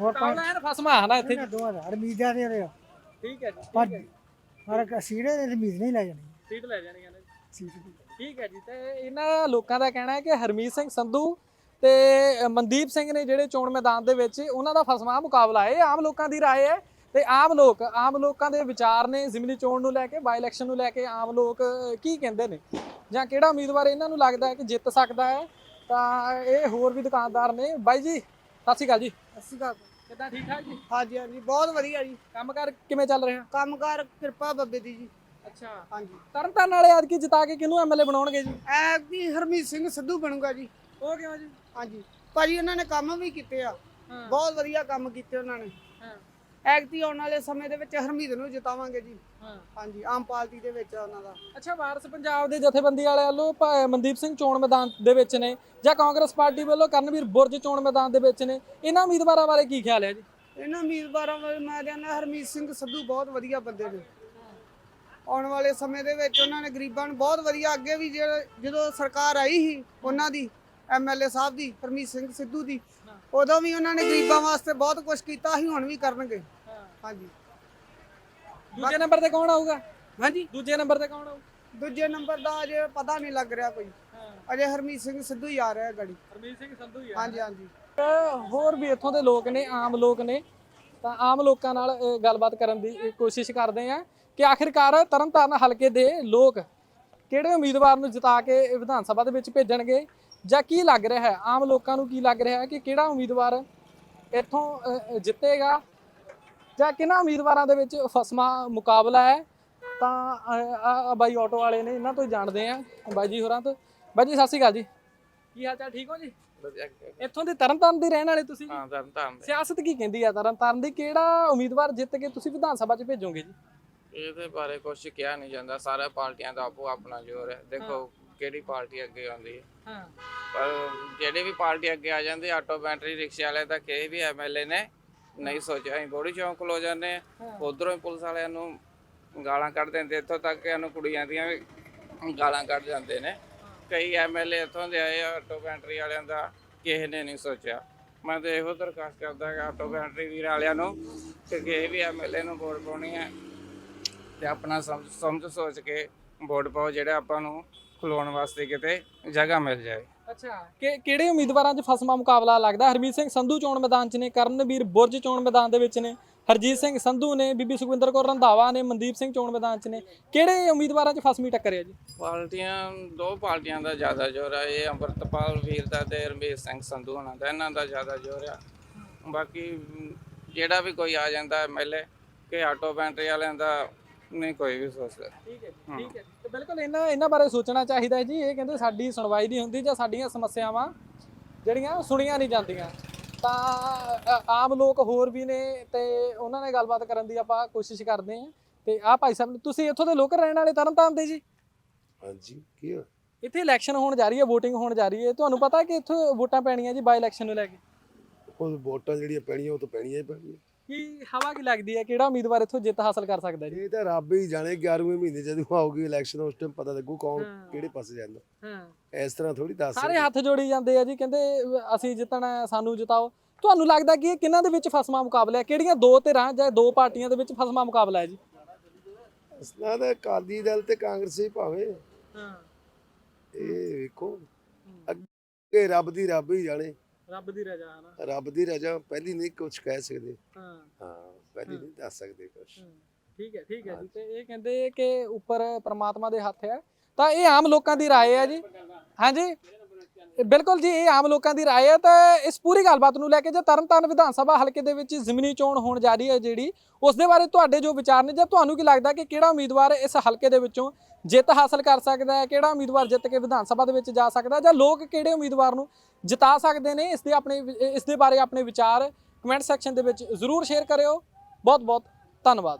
ਹੋਰ ਕਾਬਲਾ ਐਨ ਫਸਮਾ ਹੈ ਨਾ ਇੱਥੇ ਪੰਜ ਦੋਵਾਂ ਦਾ ਰਮੀਦਾਂ ਦੇ ਰਹੇ ਠੀਕ ਹੈ ਜੀ ਪੰਜ ਪਰ ਸੀੜੇ ਦੇ ਰਮੀਦ ਨਹੀਂ ਲੈ ਜਾਣੀ ਸੀਟ ਲੈ ਜਾਣੀਆਂ ਨੇ ਸੀਟ ਦੀ ਠੀਕ ਹੈ ਜੀ ਤੇ ਇਹਨਾਂ ਲੋਕਾਂ ਦਾ ਕਹਿਣਾ ਹੈ ਕਿ ਹਰਮੀਤ ਸਿੰਘ ਸੰਧੂ ਤੇ ਮਨਦੀਪ ਸਿੰਘ ਨੇ ਜਿਹੜੇ ਚੋਣ ਮੈਦਾਨ ਦੇ ਵਿੱਚ ਉਹਨਾਂ ਦਾ ਫਸਵਾ ਮੁਕਾਬਲਾ ਹੈ ਇਹ ਆਮ ਲੋਕਾਂ ਦੀ رائے ਹੈ ਤੇ ਆਮ ਲੋਕ ਆਮ ਲੋਕਾਂ ਦੇ ਵਿਚਾਰ ਨੇ ਜ਼ਿਮਨੀ ਚੋਣ ਨੂੰ ਲੈ ਕੇ ਬਾਈ ਇਲੈਕਸ਼ਨ ਨੂੰ ਲੈ ਕੇ ਆਮ ਲੋਕ ਕੀ ਕਹਿੰਦੇ ਨੇ? ਜਾਂ ਕਿਹੜਾ ਉਮੀਦਵਾਰ ਇਹਨਾਂ ਨੂੰ ਲੱਗਦਾ ਹੈ ਕਿ ਜਿੱਤ ਸਕਦਾ ਹੈ? ਤਾਂ ਇਹ ਹੋਰ ਵੀ ਦੁਕਾਨਦਾਰ ਨੇ। ਬਾਈ ਜੀ ਸਤਿ ਸ਼੍ਰੀ ਅਕਾਲ ਜੀ। ਅਸੀਂ ਕਾ ਕਿੱਦਾਂ ਠੀਕ ਠਾਕ ਜੀ? ਹਾਂਜੀ ਹਾਂਜੀ ਬਹੁਤ ਵਧੀਆ ਜੀ। ਕੰਮਕਾਰ ਕਿਵੇਂ ਚੱਲ ਰਿਹਾ? ਕੰਮਕਾਰ ਕਿਰਪਾ ਬੱਬੇ ਦੀ ਜੀ। ਅੱਛਾ। ਹਾਂਜੀ। ਤਰਨਤਾਰਨ ਵਾਲੇ ਐਤਕੀ ਜਿਤਾ ਕੇ ਕਿਹਨੂੰ ਐਮਐਲਏ ਬਣਾਉਣਗੇ ਜੀ? ਐ ਵੀ ਹਰਮੀਤ ਸਿੰਘ ਸਿੱਧੂ ਬਣੂਗਾ ਜੀ। ਉਹ ਕਿਉਂ ਜੀ? ਹਾਂਜੀ। ਭਾਜੀ ਉਹਨਾਂ ਨੇ ਕੰਮ ਵੀ ਕੀਤੇ ਆ। ਬਹੁਤ ਵਧੀਆ ਕੰਮ ਕੀਤੇ ਉਹਨਾਂ ਨੇ। ਹਾਂ। ਐਗਤੀ ਆਉਣ ਵਾਲੇ ਸਮੇਂ ਦੇ ਵਿੱਚ ਹਰਮੀਤ ਨੂੰ ਜਿਤਾਵਾਂਗੇ ਜੀ। ਹਾਂ। ਹਾਂਜੀ ਆਮ ਪਾਰਟੀ ਦੇ ਵਿੱਚ ਉਹਨਾਂ ਦਾ। ਅੱਛਾ ਵਾਰਸ ਪੰਜਾਬ ਦੇ ਜਥੇਬੰਦੀ ਵਾਲੇ ਵੱਲੋਂ ਭਾ- ਮਨਦੀਪ ਸਿੰਘ ਚੋਣ ਮੈਦਾਨ ਦੇ ਵਿੱਚ ਨੇ ਜਾਂ ਕਾਂਗਰਸ ਪਾਰਟੀ ਵੱਲੋਂ ਕਰਨਵੀਰ ਬੁਰਜ ਚੋਣ ਮੈਦਾਨ ਦੇ ਵਿੱਚ ਨੇ। ਇਹਨਾਂ ਉਮੀਦਵਾਰਾਂ ਬਾਰੇ ਕੀ ਖਿਆਲ ਹੈ ਜੀ? ਇਹਨਾਂ ਉਮੀਦਵਾਰਾਂ ਵੱਲ ਮੈਂ ਕਹਿੰਦਾ ਹਰਮੀਤ ਸਿੰਘ ਸਿੱਧੂ ਬਹੁਤ ਵਧੀਆ ਬੰਦੇ ਨੇ। ਆਉਣ ਵਾਲੇ ਸਮੇਂ ਦੇ ਵਿੱਚ ਉਹਨਾਂ ਨੇ ਗਰੀਬਾਂ ਨੂੰ ਬਹੁਤ ਵਧੀਆ ਅੱਗੇ ਵੀ ਜਿਹੜਾ- ਜਦੋਂ ਸਰਕਾਰ ਆਈ ਸੀ ਉਹਨਾਂ ਦੀ ਐਮਐਲਏ ਸਾਹਿਬ ਦੀ ਹਰਮੀਤ ਸਿੰਘ ਸਿੱਧੂ ਦੀ ਉਦੋਂ ਵੀ ਉਹਨਾਂ ਨੇ ਗਰੀਬਾਂ ਵਾਸਤੇ ਬਹੁਤ ਕੁਝ ਕੀਤਾ ਸੀ ਹੁਣ ਵੀ ਕਰਨਗੇ। ਹਾਂਜੀ। ਦੂਜੇ ਨੰਬਰ ਤੇ ਕੌਣ ਆਊਗਾ? ਹਾਂਜੀ। ਦੂਜੇ ਨੰਬਰ ਤੇ ਕੌਣ ਆਊ? ਦੂਜੇ ਨੰਬਰ ਦਾ ਅਜੇ ਪਤਾ ਨਹੀਂ ਲੱਗ ਰਿਹਾ ਕੋਈ। ਅਜੇ ਹਰਮੀਤ ਸਿੰਘ ਸਿੱਧੂ ਹੀ ਆ ਰਿਹਾ ਗੜੀ। ਹਰਮੀਤ ਸਿੰਘ ਸੰਧੂ ਹੀ ਹਾਂਜੀ ਹਾਂਜੀ। ਹੋਰ ਵੀ ਇੱਥੋਂ ਦੇ ਲੋਕ ਨੇ ਆਮ ਲੋਕ ਨੇ। ਤਾਂ ਆਮ ਲੋਕਾਂ ਨਾਲ ਗੱਲਬਾਤ ਕਰਨ ਦੀ ਕੋਸ਼ਿਸ਼ ਕਰਦੇ ਆ ਕਿ ਆਖਿਰਕਾਰ ਤਰਨਤਾਰਨ ਹਲਕੇ ਦੇ ਲੋਕ ਕਿਹੜੇ ਉਮੀਦਵਾਰ ਨੂੰ ਜਿਤਾ ਕੇ ਵਿਧਾਨ ਸਭਾ ਦੇ ਵਿੱਚ ਭੇਜਣਗੇ? ਜਾਂ ਕੀ ਲੱਗ ਰਿਹਾ ਹੈ? ਆਮ ਲੋਕਾਂ ਨੂੰ ਕੀ ਲੱਗ ਰਿਹਾ ਹੈ ਕਿ ਕਿਹੜਾ ਉਮੀਦਵਾਰ ਇੱਥੋਂ ਜਿੱਤੇਗਾ? ਜਾਂ ਕਿਹਨਾਂ ਉਮੀਦਵਾਰਾਂ ਦੇ ਵਿੱਚ ਫਸਮਾ ਮੁਕਾਬਲਾ ਹੈ। ਤਾਂ ਬਾਈ ਆਟੋ ਵਾਲੇ ਨੇ ਇਹਨਾਂ ਤੋਂ ਹੀ ਜਾਣਦੇ ਆ ਬਾਈ ਜੀ ਹੋਰਾਂ ਤੋਂ। ਬਾਈ ਜੀ ਸਤਿ ਸ਼੍ਰੀ ਅਕਾਲ ਜੀ। ਕੀ ਹਾਲ ਚਾਲ ਠੀਕ ਹੋ ਜੀ? ਇੱਥੋਂ ਦੇ ਤਰਨਤਾਰਨ ਦੇ ਰਹਿਣ ਵਾਲੇ ਤੁਸੀਂ? ਹਾਂ ਤਰਨਤਾਰਨ ਸਿਆਸਤ ਕੀ ਕਹਿੰਦੀ ਆ ਤਰਨਤਾਰਨ ਦੀ? ਕਿਹੜਾ ਉਮੀਦਵਾਰ ਜਿੱਤ ਕੇ ਤੁਸੀਂ ਵਿਧਾਨ ਸਭਾ 'ਚ ਭੇਜੋਗੇ ਜੀ? ਇਹਦੇ ਬਾਰੇ ਕੁਝ ਕਿਹਾ ਨਹੀਂ ਜਾਂਦਾ। ਸਾਰੇ ਪਾਰਟੀਆਂ ਦਾ ਆਪੋ ਆਪਣਾ ਜ਼ੋਰ ਹੈ। ਦੇਖੋ ਕਿਹੜੀ ਪਾਰਟੀ ਅੱਗੇ ਆਉਂਦੀ ਹੈ। ਹਾਂ। ਪਰ ਜਿਹੜੀ ਵੀ ਪਾਰਟੀ ਅੱਗੇ ਆ ਜਾਂਦੀ ਆਟੋ ਬੈਟਰੀ ਰਿਕਸ਼ੇ ਵਾਲੇ ਤਾਂ ਕਿਸੇ ਵੀ ਐਮਐਲਏ ਨੇ ਨਹੀਂ ਸੋਚਿਆ। ਅਸੀਂ ਬੋੜੀ ਚੌਂਕ ਲੋ ਜਾਂਦੇ ਆ ਉਧਰੋਂ ਹੀ ਪੁਲਿਸ ਵਾਲਿਆਂ ਨੂੰ ਗਾਲਾਂ ਕੱਢ ਦਿੰਦੇ। ਇੱਥੋਂ ਤੱਕ ਕਿ ਸਾਨੂੰ ਕੁੜੀਆਂ ਦੀਆਂ ਵੀ ਗਾਲਾਂ ਕੱਢ ਜਾਂਦੇ ਨੇ। ਕਈ ਐਮਐਲਏ ਇੱਥੋਂ ਦੇ ਆਏ ਆਟੋ ਪੈਂਟਰੀ ਵਾਲਿਆਂ ਦਾ ਕਿਸੇ ਨੇ ਨਹੀਂ ਸੋਚਿਆ। ਮੈਂ ਤਾਂ ਇਹੋ ਦਰਖਾਸਤ ਕਰਦਾ ਕਿ ਆਟੋ ਪੈਂਟਰੀ ਵੀਰ ਵਾਲਿਆਂ ਨੂੰ ਕਿ ਕਿਸੇ ਵੀ ਐਮਐਲਏ ਨੂੰ ਵੋਟ ਪਾਉਣੀ ਹੈ ਤੇ ਆਪਣਾ ਸਮਝ ਸੋਚ ਕੇ ਵੋਟ ਪਾਓ ਜਿਹੜਾ ਆਪਾਂ ਨੂੰ ਖਲੋਣ ਵਾਸਤੇ ਕਿਤੇ ਜਗ੍ਹਾ ਮਿਲ ਜਾਏ। ਅੱਛਾ। ਕਿ ਕਿਹੜੇ ਉਮੀਦਵਾਰਾਂ 'ਚ ਫਸਮਾ ਮੁਕਾਬਲਾ ਲੱਗਦਾ? ਹਰਮੀਤ ਸਿੰਘ ਸੰਧੂ ਚੋਣ ਮੈਦਾਨ 'ਚ ਨੇ ਕਰਨਵੀਰ ਬੁਰਜ ਚੋਣ ਮੈਦਾਨ ਦੇ ਵਿੱਚ ਨੇ ਹਰਜੀਤ ਸਿੰਘ ਸੰਧੂ ਨੇ ਬੀਬੀ ਸੁਖਵਿੰਦਰ ਕੌਰ ਰੰਧਾਵਾ ਨੇ ਮਨਦੀਪ ਸਿੰਘ ਚੋਣ ਮੈਦਾਨ 'ਚ ਨੇ। ਕਿਹੜੇ ਉਮੀਦਵਾਰਾਂ 'ਚ ਫਸਮੀ ਟੱਕਰ ਹੈ ਜੀ? ਪਾਰਟੀਆਂ ਦੋ ਪਾਰਟੀਆਂ ਦਾ ਜ਼ਿਆਦਾ ਜ਼ੋਰ ਆ ਇਹ ਅੰਮ੍ਰਿਤਪਾਲ ਵੀਰ ਦਾ ਤੇ ਰਮੇਸ਼ ਸਿੰਘ ਸੰਧੂ ਹੋਣਾ ਦਾ ਇਹਨਾਂ ਦਾ ਜ਼ਿਆਦਾ ਜ਼ੋਰ ਆ। ਬਾਕੀ ਜਿਹੜਾ ਵੀ ਕੋਈ ਆ ਜਾਂਦਾ ਐਮਐਲਏ ਕਿ ਆਟੋ ਪੈਂਟਰੀ ਵਾਲਿਆਂ ਦਾ ਨਹੀਂ ਕੋਈ ਵੀ ਸੋਚਦਾ। ਠੀਕ ਹੈ ਜੀ ਠੀਕ ਹੈ। ਤੇ ਬਿਲਕੁਲ ਇਹਨਾਂ ਇਹਨਾਂ ਬਾਰੇ ਸੋਚਣਾ ਚਾਹੀਦਾ ਹੈ ਜੀ। ਇਹ ਕਹਿੰਦੇ ਸਾਡੀ ਸੁਣਵਾਈ ਨਹੀਂ ਹੁੰਦੀ ਜਾਂ ਸਾਡੀਆਂ ਸਮੱਸਿਆਵਾਂ ਜਿਹੜੀਆਂ ਸੁਣੀਆਂ ਨਹੀਂ ਜਾਂਦੀਆਂ। ਤਾਂ ਅ, ਆਮ ਲੋਕ ਹੋਰ ਵੀ ਨੇ ਤੇ ਉਹਨਾਂ ਨਾਲ ਗੱਲਬਾਤ ਕਰਨ ਦੀ ਆਪਾਂ ਕੋਸ਼ਿਸ਼ ਕਰਦੇ ਹਾਂ। ਤੇ ਆਹ ਭਾਈ ਸਾਹਿਬ ਤੁਸੀਂ ਇੱਥੋਂ ਦੇ ਲੋਕਲ ਰਹਿਣ ਵਾਲੇ ਤਰਨਤਾਰਨ ਦੇ ਜੀ? ਹਾਂਜੀ ਕੀ ਹੋਇਆ? ਇੱਥੇ ਇਲੈਕਸ਼ਨ ਹੋਣ ਜਾ ਰਹੀ ਹੈ VOTING ਹੋਣ ਜਾ ਰਹੀ ਹੈ। ਤੁਹਾਨੂੰ ਪਤਾ ਕਿ ਇੱਥੋਂ ਵੋਟਾਂ ਪੈਣੀਆਂ ਜੀ ਬਾਈ ਇਲੈਕਸ਼ਨ ਨੂੰ ਲੈ ਕੇ? ਉਹ ਵੋਟਾਂ ਜਿਹੜੀਆਂ ਪੈਣੀਆਂ ਉਹ ਤਾਂ ਪੈਣੀਆਂ ਹੀ ਪੈਣੀਆਂ। ਕੀ ਹਵਾ ਕੀ ਲੱਗਦੀ ਹੈ? ਕਿਹੜਾ ਉਮੀਦਵਾਰ ਇੱਥੋਂ ਜਿੱਤ ਹਾਸਲ ਕਰ ਸਕਦਾ ਜੀ? ਇਹ ਤਾਂ ਰੱਬ ਹੀ ਜਾਣੇ 11ਵੇਂ ਮਹੀਨੇ ਜਦੋਂ ਆਊਗੀ ਇਲੈਕਸ਼ਨ ਉਸ ਟਾਈਮ ਪਤਾ ਲੱਗੂ ਕੌਣ ਹਾਂ। ਕਿਹੜੇ ਪਾਸੇ ਜਾਂਦਾ। ਹਾਂ। ਇਸ ਤਰ੍ਹਾਂ ਥੋੜੀ ਦੱਸ ਸਾਰੇ। ਹੱਥ ਜੋੜੀ ਜਾਂਦੇ ਆ ਜੀ ਕਹਿੰਦੇ ਅਹ ਅਸੀਂ ਜਿੱਤਣਾ ਹੈ, ਸਾਨੂੰ ਜਿਤਾਓ। ਤੁਹਾਨੂੰ ਲੱਗਦਾ ਕਿ ਇਹ ਕਿਹਨਾਂ ਦੇ ਵਿੱਚ ਫਸਮਾ ਮੁਕਾਬਲਾ ਹੈ? ਕਿਹੜੀਆਂ ਦੋ ਧਿਰਾਂ ਜਾਂ ਦੋ ਪਾਰਟੀਆਂ ਦੇ ਵਿੱਚ ਫਸਮਾ ਮੁਕਾਬਲਾ ਹੈ ਜੀ? ਅਸਲਾਂ ਦਾ ਅਕਾਲੀ ਦਲ ਤੇ ਕਾਂਗਰਸੀ ਭਾਵੇਂ। ਹਾਂ। ਇਹ ਵੇਖੋ। ਅੱਗੇ ਰੱਬ ਦੀ ਰੱਬ ਹੀ ਜਾਣੇ। ਰੱਬ ਦੀ ਰਜ਼ਾ ਹੈ ਨਾ ਰੱਬ ਦੀ ਰਜਾ ਪਹਿਲੀ ਨਹੀਂ ਕੁਝ ਕਹਿ ਸਕਦੇ ਹਾਂ ਹਾਂ ਪਹਿਲੀ ਨਹੀਂ ਦੱਸ ਸਕਦੇ ਕੁਝ ਠੀਕ ਹੈ ਠੀਕ ਹੈ ਜੀ ਤੇ ਇਹ ਕਹਿੰਦੇ ਕਿ ਉੱਪਰ ਪ੍ਰਮਾਤਮਾ ਦੇ ਹੱਥ ਹੈ ਤਾਂ ਇਹ ਆਮ ਲੋਕਾਂ ਦੀ رائے ਹੈ ਜੀ ਹਾਂਜੀ ਇਹ ਬਿਲਕੁਲ ਜੀ ਇਹ ਆਮ ਲੋਕਾਂ ਦੀ رائے ਹੈ ਤਾਂ ਇਸ ਪੂਰੀ ਗੱਲਬਾਤ ਨੂੰ ਲੈ ਕੇ ਜੇ ਤਰਨਤਾਰਨ ਵਿਧਾਨ ਸਭਾ ਹਲਕੇ ਦੇ ਵਿੱਚ ਜ਼ਮੀਨੀ ਚੋਣ ਹੋਣ ਜਾ ਰਹੀ ਹੈ ਜਿਹੜੀ ਉਸ ਦੇ ਬਾਰੇ ਤੁਹਾਡੇ ਜੋ ਵਿਚਾਰ ਨੇ ਜਾਂ ਤੁਹਾਨੂੰ ਕੀ ਲੱਗਦਾ ਕਿ ਕਿਹੜਾ ਉਮੀਦਵਾਰ ਇਸ ਹਲਕੇ ਦੇ ਵਿੱਚੋਂ ਜਿੱਤ ਹਾਸਲ ਕਰ ਸਕਦਾ ਹੈ ਕਿਹੜਾ ਉਮੀਦਵਾਰ ਜਿੱਤ ਕੇ ਵਿਧਾਨ ਸਭਾ ਦੇ ਵਿੱਚ ਜਾ ਸਕਦਾ ਹੈ ਜਾਂ ਲੋਕ ਕਿਹੜੇ ਉਮੀਦਵਾਰ ਨੂੰ ਜਿਤਾ ਸਕਦੇ ਨੇ। ਇਸ ਦੇ ਆਪਣੇ ਇਸ ਦੇ ਬਾਰੇ ਆਪਣੇ ਵਿਚਾਰ ਕਮੈਂਟ ਸੈਕਸ਼ਨ ਦੇ ਵਿੱਚ ਜ਼ਰੂਰ ਸ਼ੇਅਰ ਕਰਿਓ। ਬਹੁਤ ਬਹੁਤ ਧੰਨਵਾਦ।